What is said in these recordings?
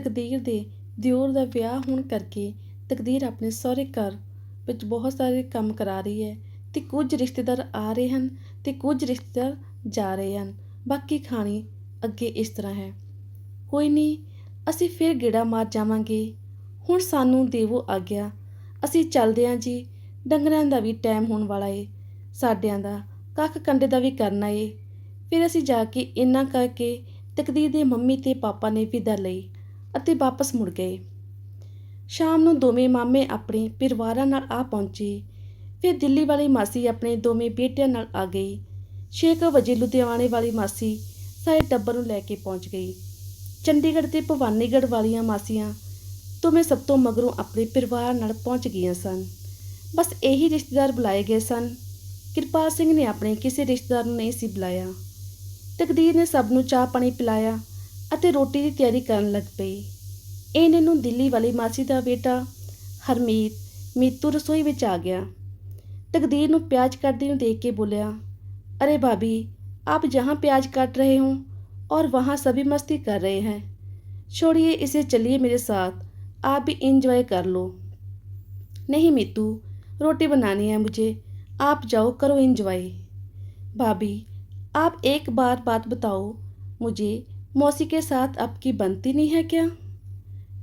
ਤਕਦੀਰ ਦੇ ਦਿਓਰ ਦਾ ਵਿਆਹ ਹੋਣ ਕਰਕੇ ਤਕਦੀਰ ਆਪਣੇ ਸਹੁਰੇ ਘਰ ਵਿੱਚ ਬਹੁਤ ਸਾਰੇ ਕੰਮ ਕਰਾ ਰਹੀ ਹੈ ਤੇ ਕੁਝ ਰਿਸ਼ਤੇਦਾਰ ਆ ਰਹੇ ਹਨ ਤੇ ਕੁਝ ਰਿਸ਼ਤੇਦਾਰ ਜਾ ਰਹੇ ਹਨ। ਬਾਕੀ ਕਹਾਣੀ ਅੱਗੇ ਇਸ ਤਰ੍ਹਾਂ ਹੈ। ਕੋਈ ਨਹੀਂ, ਅਸੀਂ ਫਿਰ ਗੇੜਾ ਮਾਰ ਜਾਵਾਂਗੇ। ਹੁਣ ਸਾਨੂੰ ਦੇਵੋ ਆਗਿਆ। ਅਸੀਂ ਚੱਲਦੇ ਹਾਂ ਜੀ। ਡੰਗਰਾਂ ਦਾ ਵੀ ਟਾਈਮ ਹੋਣ ਵਾਲਾ ਏ। ਸਾਡਿਆਂ ਦਾ, ਕੱਖ ਕੰਡੇ ਦਾ ਵੀ ਕਰਨਾ ਏ। ਫਿਰ ਅਸੀਂ ਜਾ ਕੇ ਇੰਨਾ ਕਰਕੇ ਤਕਦੀਰ ਦੇ ਮੰਮੀ ਤੇ ਪਾਪਾ ਨੇ ਵਿਦਾ ਲਈ। ਅਤੇ ਵਾਪਸ ਮੁੜ ਗਏ। ਸ਼ਾਮ ਨੂੰ ਦੋਵੇਂ ਮਾਮੇ ਆਪਣੇ ਪਰਿਵਾਰਾਂ ਨਾਲ ਆ ਪਹੁੰਚੇ। ਫਿਰ ਦਿੱਲੀ ਵਾਲੀ ਮਾਸੀ ਆਪਣੇ ਦੋਵੇਂ ਬੇਟਿਆਂ ਨਾਲ ਆ ਗਈ। ਛੇ ਕੁ ਵਜੇ ਲੁਧਿਆਣੇ ਵਾਲੀ ਮਾਸੀ ਸਾਰੇ ਟੱਬਰ ਨੂੰ ਲੈ ਕੇ ਪਹੁੰਚ ਗਈ। ਚੰਡੀਗੜ੍ਹ ਤੇ ਭਵਾਨੀਗੜ੍ਹ ਵਾਲੀਆਂ ਮਾਸੀਆਂ ਦੋਵੇਂ ਸਭ ਤੋਂ ਮਗਰੋਂ ਆਪਣੇ ਪਰਿਵਾਰ ਨਾਲ ਪਹੁੰਚ ਗਈਆਂ ਸਨ। ਬਸ ਇਹੀ ਰਿਸ਼ਤੇਦਾਰ ਬੁਲਾਏ ਗਏ ਸਨ। ਕਿਰਪਾਲ ਸਿੰਘ ਨੇ ਆਪਣੇ ਕਿਸੇ ਰਿਸ਼ਤੇਦਾਰ ਨੂੰ ਨਹੀਂ ਸੀ ਬੁਲਾਇਆ। ਤਕਦੀਰ ਨੇ ਸਭ ਨੂੰ ਚਾਹ ਪਾਣੀ ਪਿਲਾਇਆ। ਅਤੇ ਰੋਟੀ ਦੀ ਤਿਆਰੀ ਕਰਨ ਲੱਗ ਪਈ ਇਹਨੇ ਨੂੰ ਦਿੱਲੀ ਵਾਲੀ ਮਾਸੀ ਦਾ ਬੇਟਾ ਹਰਮੀਤ ਮੀਤੂ ਰਸੋਈ ਵਿੱਚ ਆ ਗਿਆ ਤਕਦੀਰ ਨੂੰ ਪਿਆਜ਼ ਕੱਟਦੀ ਨੂੰ ਦੇਖ ਕੇ ਬੋਲਿਆ अरे भाभी आप जहाँ प्याज काट रहे हो और वहाँ सभी मस्ती कर रहे हैं छोड़िए इसे चलिए मेरे साथ आप भी इंजॉय कर लो नहीं मीतू रोटी बनानी है मुझे आप जाओ करो इंजॉय भाभी आप एक बार बात बताओ मुझे मौसी के साथ आपकी बनती नहीं है क्या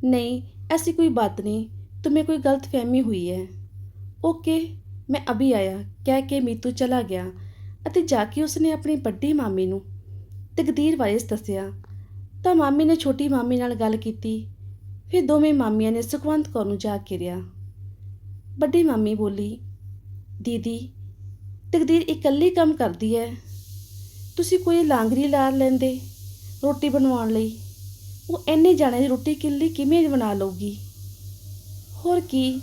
नहीं ऐसी कोई बात नहीं तुम्हें कोई गलत फहमी हुई है ओके मैं अभी आया कह के मीतू चला गया ਅਤੇ ਜਾ ਕੇ ਉਸਨੇ ਆਪਣੀ ਵੱਡੀ ਮਾਮੀ ਨੂੰ ਤਕਦੀਰ ਬਾਰੇ ਦੱਸਿਆ ਤਾਂ ਮਾਮੀ ਨੇ ਛੋਟੀ ਮਾਮੀ ਨਾਲ ਗੱਲ ਕੀਤੀ ਫਿਰ ਦੋਵੇਂ ਮਾਮੀਆਂ ਨੇ ਸੁਖਵੰਤ ਕੌਰ ਨੂੰ ਜਾ ਘੇਰਿਆ ਵੱਡੀ ਮਾਮੀ ਬੋਲੀ ਦੀਦੀ ਤਕਦੀਰ ਇਕੱਲੀ ਕੰਮ ਕਰਦੀ ਹੈ ਤੁਸੀਂ ਕੋਈ ਲਾਂਗਰੀ ਲਾ ਲੈਂਦੇ ਰੋਟੀ ਬਣਵਾਉਣ ਲਈ ਉਹ ਇੰਨੇ ਜਾਣੇ ਦੀ ਰੋਟੀ ਕਿੱਲੀ ਕਿਵੇਂ ਬਣਾ ਲਊਗੀ ਹੋਰ ਕੀ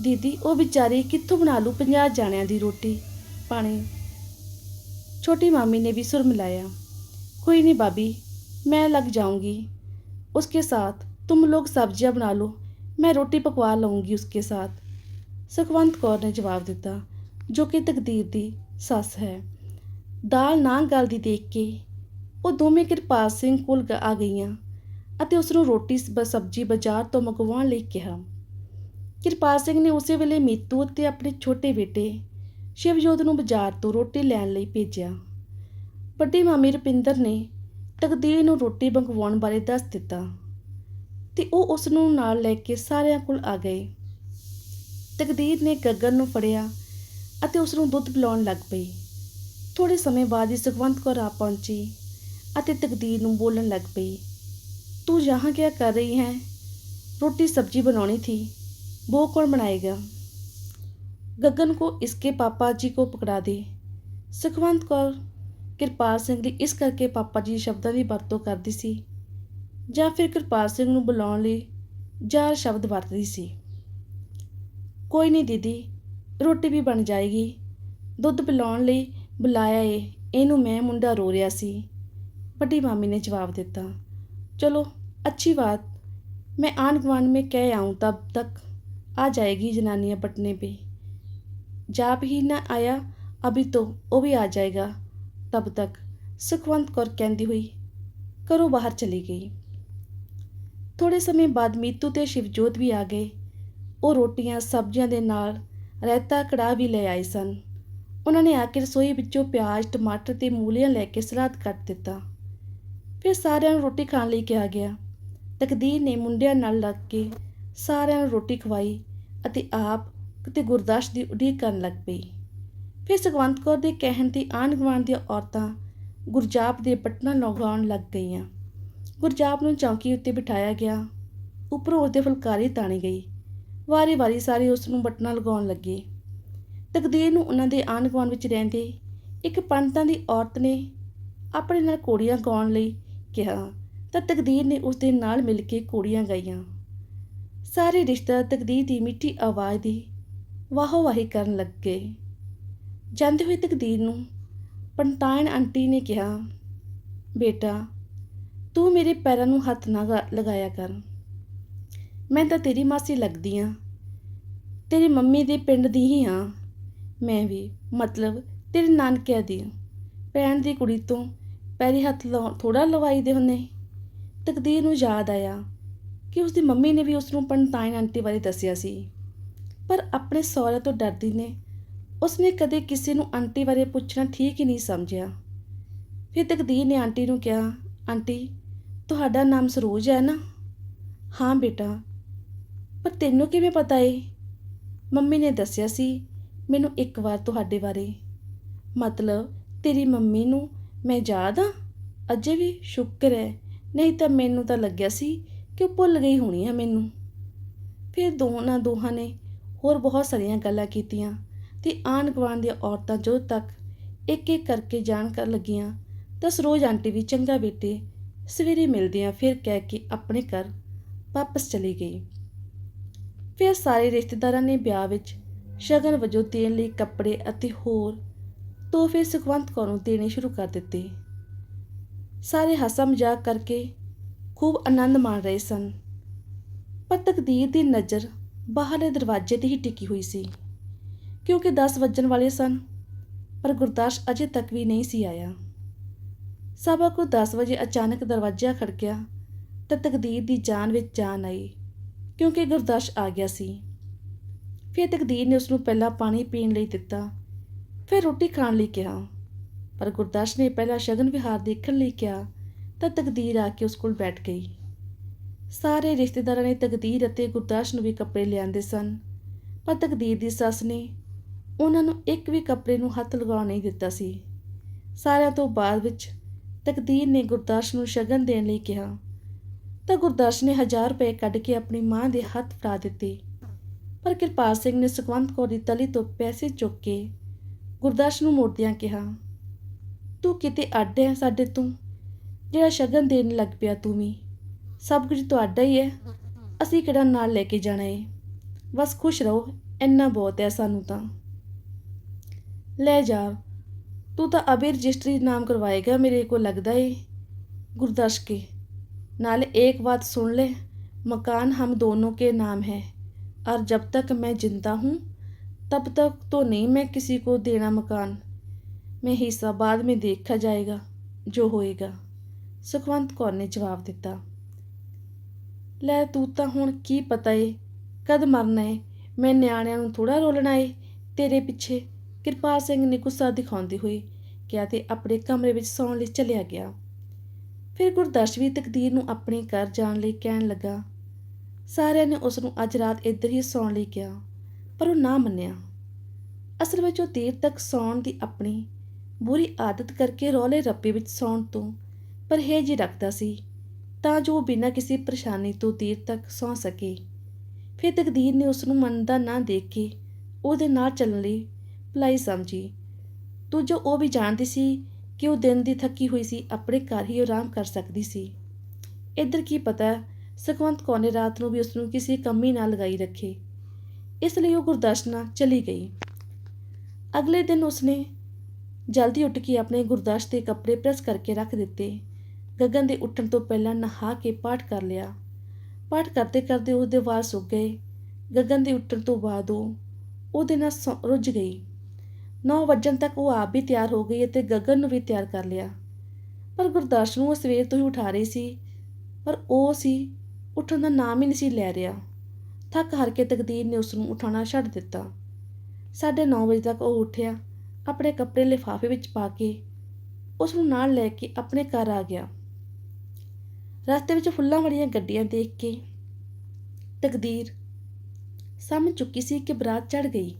ਦੀਦੀ ਉਹ ਵਿਚਾਰੀ ਕਿੱਥੋਂ ਬਣਾ ਲੂ 50 ਜਾਣਿਆਂ ਦੀ ਰੋਟੀ ਪਾਣੀ छोटी मामी ने भी सुर मिलाया कोई नहीं भाभी मैं लग जाऊंगी उसके साथ तुम लोग सब्जियां बना लो मैं रोटी पकवा लूँगी उसके साथ ਸੁਖਵੰਤ ਕੌਰ ਨੇ ਜਵਾਬ ਦਿੱਤਾ ਜੋ ਕਿ ਤਕਦੀਰ ਦੀ ਸੱਸ ਹੈ ਦਾਲ ਨਾ ਗਲਦੀ ਦੇਖ ਕੇ ਉਹ ਦੋਵੇਂ ਕਿਰਪਾਲ ਸਿੰਘ ਕੋਲ ਗ- ਆ ਗਈਆਂ ਅਤੇ ਉਸ ਨੂੰ ਰੋਟੀ ਸ- ਸਬਜ਼ੀ ਬਾਜ਼ਾਰ ਤੋਂ ਮੰਗਵਾਉਣ ਲਈ ਕਿਹਾ। ਕਿਰਪਾਲ ਸਿੰਘ ਨੇ ਉਸੇ ਵੇਲੇ ਮੀਤੂ ਅਤੇ ਆਪਣੇ ਛੋਟੇ ਬੇਟੇ ਸ਼ਿਵਜੋਤ ਨੂੰ ਬਾਜ਼ਾਰ ਤੋਂ ਰੋਟੀ ਲੈਣ ਲਈ ਭੇਜਿਆ। ਵੱਡੀ ਮਾਮੀ ਰੁਪਿੰਦਰ ਨੇ ਤਕਦੀਰ ਨੂੰ ਰੋਟੀ ਮੰਗਵਾਉਣ ਬਾਰੇ ਦੱਸ ਦਿੱਤਾ ਤੇ ਉਹ ਉਸ ਨੂੰ ਨਾਲ ਲੈ ਕੇ ਸਾਰਿਆਂ ਕੋਲ ਆ ਗਏ। ਤਕਦੀਰ ਨੇ ਗਗਨ ਨੂੰ ਫੜਿਆ ਅਤੇ ਉਸ ਨੂੰ ਦੁੱਧ ਪਿਲਾਉਣ ਲੱਗ ਪਈ। ਥੋੜੇ ਸਮੇਂ ਬਾਅਦ ਹੀ ਸੁਖਵੰਤ ਕੌਰ ਆ ਪਹੁੰਚੀ। ਅਤੇ ਤਕਦੀਰ ਨੂੰ ਬੋਲਣ ਲੱਗ ਪਈ ਤੂੰ यहाँ क्या कर रही है रोटी सब्जी बनानी थी वो कौन बनाएगा ਗਗਨ ਕੋ ਇਸਕੇ ਪਾਪਾ ਜੀ ਕੋ ਪਕੜਾ ਦੇ ਸੁਖਵੰਤ ਕੌਰ ਕਿਰਪਾਲ ਸਿੰਘ ਦੀ ਇਸ ਕਰਕੇ ਪਾਪਾ ਜੀ ਸ਼ਬਦਾਂ ਦੀ ਵਰਤੋਂ ਕਰਦੀ ਸੀ ਜਾਂ ਫਿਰ ਕਿਰਪਾਲ ਸਿੰਘ ਨੂੰ ਬੁਲਾਉਣ ਲਈ ਚਾਰ ਸ਼ਬਦ ਵਰਤਦੀ ਸੀ ਕੋਈ ਨਹੀਂ ਦੀਦੀ ਰੋਟੀ ਵੀ ਬਣ ਜਾਏਗੀ ਦੁੱਧ ਪਿਲਾਉਣ ਲਈ ਬੁਲਾਇਆ ਏ ਇਹਨੂੰ ਮੈਂ ਮੁੰਡਾ ਰੋ ਰਿਹਾ ਸੀ ਵੱਡੀ ਮਾਮੀ ਨੇ ਜਵਾਬ ਦਿੱਤਾ ਚਲੋ अच्छी बात मैं आन गुआन में कह आऊँ तब तक आ जाएगी जनानियाँ बटने पे जाप ही ना आया अभी तो वो भी आ जाएगा तब तक सुखवंत कौर कहती हुई घरों बाहर चली गई ਥੋੜੇ ਸਮੇਂ ਬਾਅਦ ਮੀਤੂ ਤੇ ਸ਼ਿਵਜੋਤ ਵੀ ਆ ਗਏ ਉਹ ਰੋਟੀਆਂ ਸਬਜ਼ੀਆਂ ਦੇ ਨਾਲ ਰਾਇਤਾ ਕੜਾਹ ਵੀ ਲੈ ਆਏ ਸਨ ਉਹਨਾਂ ਨੇ ਆ ਕੇ ਰਸੋਈ ਵਿੱਚੋਂ ਪਿਆਜ਼ ਟਮਾਟਰ ਤੇ ਮੂਲੀਆਂ ਲੈ ਕੇ ਸਲਾਦ ਕੱਟ ਦਿੱਤਾ ਫਿਰ ਸਾਰਿਆਂ ਨੂੰ ਰੋਟੀ ਖਾਣ ਲਈ ਕਿਹਾ ਗਿਆ। ਤਕਦੀਰ ਨੇ ਮੁੰਡਿਆਂ ਨਾਲ ਲੱਗ ਕੇ ਸਾਰਿਆਂ ਨੂੰ ਰੋਟੀ ਖਵਾਈ ਅਤੇ ਆਪ ਕਿਤੇ ਗੁਰਦਾਸ਼ ਦੀ ਉਡੀਕ ਕਰਨ ਲੱਗ ਪਈ। ਫਿਰ ਸੁਖਵੰਤ ਕੌਰ ਦੇ ਕਹਿਣ ਤੇ ਆਂਢ ਗੁਆਂਢ ਦੀਆਂ ਔਰਤਾਂ ਗੁਰਜਾਪ ਦੇ ਬਟਨਾਂ ਲਗਾਉਣ ਲੱਗ ਗਈਆਂ। ਗੁਰਜਾਪ ਨੂੰ ਚੌਂਕੀ ਉੱਤੇ ਬਿਠਾਇਆ ਗਿਆ। ਉੱਪਰੋਂ ਉਸਦੇ ਫੁਲਕਾਰੀ ਤਾਣੀ ਗਈ। ਵਾਰੀ-ਵਾਰੀ ਸਾਰੇ ਉਸ ਨੂੰ ਬਟਨਾਂ ਲਗਾਉਣ ਲੱਗੇ। ਤਕਦੀਰ ਨੂੰ ਉਹਨਾਂ ਦੇ ਆਂਢ ਗੁਆਂਢ ਵਿੱਚ ਰਹਿੰਦੇ ਇੱਕ ਪੰਡਤਾਂ ਦੀ ਔਰਤ ਨੇ ਆਪਣੇ ਨਾਲ ਕੋੜੀਆਂ ਗਾਉਣ ਲਈ ਕਿਹਾ ਤਾਂ ਤਕਦੀਰ ਨੇ ਉਸ ਦੇ ਨਾਲ ਮਿਲ ਕੇ ਕੋੜੀਆਂ ਗਾਈਆਂ। ਸਾਰੇ ਰਿਸ਼ਤਾ ਤਕਦੀਰ ਦੀ ਮਿੱਠੀ ਆਵਾਜ਼ ਦੀ ਵਾਹੋ ਵਾਹੀ ਕਰਨ ਲੱਗ। ਗਏ ਜਾਂਦੇ ਹੋਏ ਤਕਦੀਰ ਨੂੰ ਪੰਤਾਇਣ ਆਂਟੀ ਨੇ ਕਿਹਾ, ਬੇਟਾ, ਤੂੰ ਮੇਰੇ ਪੈਰਾਂ ਨੂੰ ਹੱਥ ਨਾ ਗਾ- ਲਗਾਇਆ ਕਰ। ਮੈਂ ਤਾਂ ਤੇਰੀ ਮਾਸੀ ਲੱਗਦੀ ਆ। ਤੇਰੀ ਮੰਮੀ ਦੇ ਪਿੰਡ ਦੀ ਹੀ ਹਾਂ ਮੈਂ ਵੀ, ਮਤਲਬ ਤੇਰੇ ਨਾਨਕਿਆਂ ਦੀ ਭੈਣ ਦੀ ਕੁੜੀ ਤੋਂ ਪੈਰੀ ਹੱਥ ਥੋੜਾ ਲਵਾਈ ਦੇ ਹੁੰਨੇ ਤਕਦੀਰ ਨੂੰ ਯਾਦ ਆਇਆ ਕਿ ਉਸਦੀ ਮੰਮੀ ਨੇ ਵੀ ਉਸ ਨੂੰ ਪੰਤਾਇਨ ਆਂਟੀ ਬਾਰੇ ਦੱਸਿਆ ਸੀ। ਪਰ ਆਪਣੇ ਸਹੁਰੇ ਤੋਂ ਡਰਦੀ ਨੇ, ਉਸਨੇ ਕਦੇ ਕਿਸੇ ਨੂੰ ਆਂਟੀ ਬਾਰੇ ਪੁੱਛਣਾ ਠੀਕ ਹੀ ਨਹੀਂ ਸਮਝਿਆ। ਫਿਰ ਤਕਦੀਰ ਨੇ ਆਂਟੀ ਨੂੰ ਕਿਹਾ, ਆਂਟੀ, ਤੁਹਾਡਾ ਨਾਮ ਸਰੋਜ ਹੈ ਨਾ? ਹਾਂ ਬੇਟਾ। ਪਰ ਤੈਨੂੰ ਕਿਵੇਂ ਪਤਾ ਏ? ਮੰਮੀ ਨੇ ਦੱਸਿਆ ਸੀ, ਮੈਨੂੰ ਇੱਕ ਵਾਰ ਤੁਹਾਡੇ ਬਾਰੇ। ਮਤਲਬ ਤੇਰੀ ਮੰਮੀ ਨੂੰ ਮੈਂ ਯਾਦ ਆ? ਅਜੇ ਵੀ ਸ਼ੁਕਰ ਹੈ। ਨਹੀਂ ਤਾਂ ਮੈਨੂੰ ਤਾਂ ਲੱਗਿਆ ਸੀ ਕਿ ਉਹ ਭੁੱਲ ਗਈ ਹੋਣੀ ਆ ਮੈਨੂੰ। ਫਿਰ ਦੋਨਾਂ ਦੋਹਾਂ ਨੇ ਹੋਰ ਬਹੁਤ ਸਾਰੀਆਂ ਗੱਲਾਂ ਕੀਤੀਆਂ ਤੇ ਆਂਢ ਗੁਆਂਢ ਦੀਆਂ ਔਰਤਾਂ ਜੋ ਤੱਕ ਇੱਕ ਇੱਕ ਕਰਕੇ ਜਾਣ ਕਰ ਲੱਗੀਆਂ ਤਾਂ ਸਰੋਜ ਆਂਟੀ ਵੀ ਚੰਗਾ ਬੇਟੇ ਸਵੇਰੇ ਮਿਲਦੇ ਆ ਫਿਰ ਕਹਿ ਕੇ ਆਪਣੇ ਘਰ ਵਾਪਸ ਚਲੀ ਗਈ। ਫਿਰ ਸਾਰੇ ਰਿਸ਼ਤੇਦਾਰਾਂ ਨੇ ਵਿਆਹ ਵਿੱਚ ਸ਼ਗਨ ਵਜੋਂ ਦੇਣ ਲਈ ਕੱਪੜੇ ਅਤੇ ਹੋਰ ਤੋਹਫੇ ਸੁਖਵੰਤ ਕੌਰ ਨੂੰ ਦੇਣੇ ਸ਼ੁਰੂ ਕਰ ਦਿੱਤੇ। ਸਾਰੇ ਹਾਸਾ ਮਜ਼ਾਕ ਕਰਕੇ ਖੂਬ ਆਨੰਦ ਮਾਣ ਰਹੇ ਸਨ। ਪਰ ਤਕਦੀਰ ਦੀ ਨਜ਼ਰ ਬਾਹਰਲੇ ਦਰਵਾਜ਼ੇ ਤੇ ਹੀ ਟਿਕੀ ਹੋਈ ਸੀ। ਕਿਉਂਕਿ 10 ਵੱਜਣ ਵਾਲੇ ਸਨ, ਪਰ ਗੁਰਦਾਸ ਅਜੇ ਤੱਕ ਵੀ ਨਹੀਂ ਸੀ ਆਇਆ। ਸਭਾ ਕੋ 10 ਵਜੇ ਅਚਾਨਕ ਦਰਵਾਜ਼ਾ ਖੜਕਿਆ ਤਾਂ ਤਕਦੀਰ ਦੀ ਜਾਨ ਵਿੱਚ ਜਾਨ ਆਈ, ਕਿਉਂਕਿ ਗੁਰਦਾਸ ਆ ਗਿਆ ਸੀ। ਫਿਰ ਤਕਦੀਰ ਨੇ ਉਸ ਨੂੰ ਪਹਿਲਾਂ ਪਾਣੀ ਪੀਣ ਲਈ ਦਿੱਤਾ ਫਿਰ ਰੋਟੀ ਖਾਣ ਲਈ ਕਿਹਾ। ਪਰ ਗੁਰਦਾਸ ਨੇ ਪਹਿਲਾਂ ਸ਼ਗਨ ਵਿਹਾਰ ਦੇਖਣ ਲਈ ਕਿਹਾ, ਤਾਂ ਤਕਦੀਰ ਆ ਕੇ ਉਸ ਕੋਲ ਬੈਠ ਗਈ। ਸਾਰੇ ਰਿਸ਼ਤੇਦਾਰਾਂ ਨੇ ਤਕਦੀਰ ਅਤੇ ਗੁਰਦਾਸ ਨੂੰ ਵੀ ਕੱਪੜੇ ਲਿਆਂਦੇ ਸਨ, ਪਰ ਤਕਦੀਰ ਦੀ ਸੱਸ ਨੇ ਉਹਨਾਂ ਨੂੰ ਇੱਕ ਵੀ ਕੱਪੜੇ ਨੂੰ ਹੱਥ ਲਗਾਉਣ ਨਹੀਂ ਦਿੱਤਾ ਸੀ। ਸਾਰਿਆਂ ਤੋਂ ਬਾਅਦ ਵਿੱਚ ਤਕਦੀਰ ਨੇ ਗੁਰਦਾਸ ਨੂੰ ਸ਼ਗਨ ਦੇਣ ਲਈ ਕਿਹਾ, ਤਾਂ ਗੁਰਦਾਸ ਨੇ 1000 ਰੁਪਏ ਕੱਢ ਕੇ ਆਪਣੀ ਮਾਂ ਦੇ ਹੱਥ ਫੜਾ ਦਿੱਤੇ। ਪਰ ਕਿਰਪਾਲ ਸਿੰਘ ਨੇ ਸੁਖਵੰਤ ਕੌਰ ਦੀ ਤਲੀ ਤੋਂ ਪੈਸੇ ਚੁੱਕ ਕੇ ਗੁਰਦਾਸ ਨੂੰ ਮੋੜਦਿਆਂ ਕਿਹਾ ਤੂੰ ਕਿਤੇ ਅੱਡ ਹੈ ਸਾਡੇ ਤੋਂ ਜਿਹੜਾ ਸ਼ਗਨ ਦੇਣ ਲੱਗ ਪਿਆ ਤੂੰ ਵੀ ਸਭ ਕੁਝ ਤੁਹਾਡਾ ਹੀ ਹੈ ਅਸੀਂ ਕਿਹੜਾ ਨਾਲ ਲੈ ਕੇ ਜਾਣਾ ਏ ਬਸ ਖੁਸ਼ ਰਹੋ ਇੰਨਾ ਬਹੁਤ ਹੈ ਸਾਨੂੰ ਤਾਂ ਲੈ ਜਾ ਤੂੰ ਤਾਂ ਅਭੀ ਰਜਿਸਟਰੀ ਨਾਮ ਕਰਵਾਏਗਾ मेरे को लगता है गुरदास के नाले एक बात सुन ले मकान हम दोनों के नाम है और जब तक मैं जिंदा हूँ तब तक तो नहीं मैं किसी को देना मकान मैं हिस्सा बाद में देखा जाएगा जो होएगा ਸੁਖਵੰਤ ਕੌਰ ਨੇ ਜਵਾਬ ਦਿੱਤਾ ਲੈ ਤੂੰ ਤਾਂ ਹੁਣ ਕੀ ਪਤਾ ਏ ਕਦ ਮਰਨਾ ਏ ਮੈਂ ਨਿਆਣਿਆਂ ਨੂੰ ਥੋੜਾ ਰੋਲਣਾ ਏ ਤੇਰੇ ਪਿੱਛੇ ਕਿਰਪਾਲ ਸਿੰਘ ਨੇ ਗੁੱਸਾ ਦਿਖਾਉਂਦੇ ਹੋਏ ਕਿਹਾ ਤੇ ਆਪਣੇ ਕਮਰੇ ਵਿੱਚ ਸੌਣ ਲਈ ਚਲਿਆ ਗਿਆ ਫਿਰ ਗੁਰਦਰਸ਼ ਵੀ ਤਕਦੀਰ ਨੂੰ ਆਪਣੇ ਘਰ ਜਾਣ ਲਈ ਕਹਿਣ ਲੱਗਾ ਸਾਰਿਆਂ ਨੇ ਉਸ ਨੂੰ ਅੱਜ ਰਾਤ ਇੱਧਰ ਹੀ ਸੌਣ ਲਈ ਕਿਹਾ ਪਰ ਉਹ ਨਾ ਮੰਨਿਆ। ਅਸਲ ਵਿੱਚ ਉਹ ਦੇਰ ਤੱਕ ਸੌਣ ਦੀ ਆਪਣੀ ਬੁਰੀ ਆਦਤ ਕਰਕੇ ਰੌਲੇ ਰੱਪੇ ਵਿੱਚ ਸੌਣ ਤੋਂ ਪਰਹੇਜ਼ ਹੀ ਰੱਖਦਾ ਸੀ, ਤਾਂ ਜੋ ਉਹ ਬਿਨਾਂ ਕਿਸੇ ਪਰੇਸ਼ਾਨੀ ਤੋਂ ਦੇਰ ਤੱਕ ਸੌ ਸਕੇ। ਫਿਰ ਤਕਦੀਰ ਨੇ ਉਸ ਨੂੰ ਮੰਨਦਾ ਨਾ ਦੇਖ ਕੇ ਉਹਦੇ ਨਾਲ ਚੱਲਣ ਲਈ ਭਲਾਈ ਸਮਝੀ। ਤੂੰ ਜੋ ਉਹ ਵੀ ਜਾਣਦੀ ਸੀ ਕਿ ਉਹ ਦਿਨ ਦੀ ਥੱਕੀ ਹੋਈ ਸੀ, ਆਪਣੇ ਘਰ ਹੀ ਆਰਾਮ ਕਰ ਸਕਦੀ ਸੀ। ਇੱਧਰ ਕੀ ਪਤਾ, ਸੁਖਵੰਤ ਕੌਰ ਨੇ ਰਾਤ ਨੂੰ ਵੀ ਉਸ ਨੂੰ ਕਿਸੇ ਕੰਮੀ ਨਾਲ ਲਗਾਈ ਰੱਖੇ। ਇਸ ਲਈ ਉਹ ਗੁਰਦਾਸ ਨਾਲ ਚਲੀ ਗਈ। ਅਗਲੇ ਦਿਨ ਉਸਨੇ ਜਲਦੀ ਉੱਠ ਕੇ ਆਪਣੇ ਗੁਰਦਾਸ ਦੇ ਕੱਪੜੇ ਪ੍ਰੈਸ ਕਰਕੇ ਰੱਖ ਦਿੱਤੇ। ਗਗਨ ਦੇ ਉੱਠਣ ਤੋਂ ਪਹਿਲਾਂ ਨਹਾ ਕੇ ਪਾਠ ਕਰ ਲਿਆ। ਪਾਠ ਕਰਦੇ ਕਰਦੇ ਉਹਦੇ ਵਾਲ ਸੁੱਕ ਗਏ। ਗਗਨ ਦੇ ਉੱਠਣ ਤੋਂ ਬਾਅਦ ਉਹ ਉਹਦੇ ਨਾਲ ਸੌ- ਰੁੱਝ ਗਈ। 9 ਵਜਣ ਤੱਕ ਉਹ ਆਪ ਵੀ ਤਿਆਰ ਹੋ ਗਈ ਅਤੇ ਗਗਨ ਨੂੰ ਵੀ ਤਿਆਰ ਕਰ ਲਿਆ। ਪਰ ਗੁਰਦਾਸ ਨੂੰ ਉਹ ਸਵੇਰ ਤੋਂ ਹੀ ਉਠਾ ਰਹੀ ਸੀ। ਪਰ ਉਹ ਸੀ, ਉੱਠਣ ਦਾ ਨਾਮ ਹੀ ਨਹੀਂ ਸੀ ਲੈ ਰਿਹਾ। ਥੱਕ ਹਾਰ ਕੇ ਤਕਦੀਰ ਨੇ ਉਸ ਨੂੰ ਉਠਾਉਣਾ ਛੱਡ ਦਿੱਤਾ। 9:30 ਵਜੇ ਤੱਕ ਉਹ ਉੱਠਿਆ, ਆਪਣੇ ਕੱਪੜੇ ਲਿਫਾਫੇ ਵਿੱਚ ਪਾ ਕੇ ਉਸ ਨੂੰ ਨਾਲ ਲੈ ਕੇ ਆਪਣੇ ਘਰ ਆ ਗਿਆ। ਰਸਤੇ ਵਿੱਚ ਫੁੱਲਾਂ ਵਾਲੀਆਂ ਗੱਡੀਆਂ ਦੇਖ ਕੇ ਤਕਦੀਰ ਸਮਝ ਚੁੱਕੀ ਸੀ ਕਿ ਬਰਾਤ ਚੜ ਗਈ,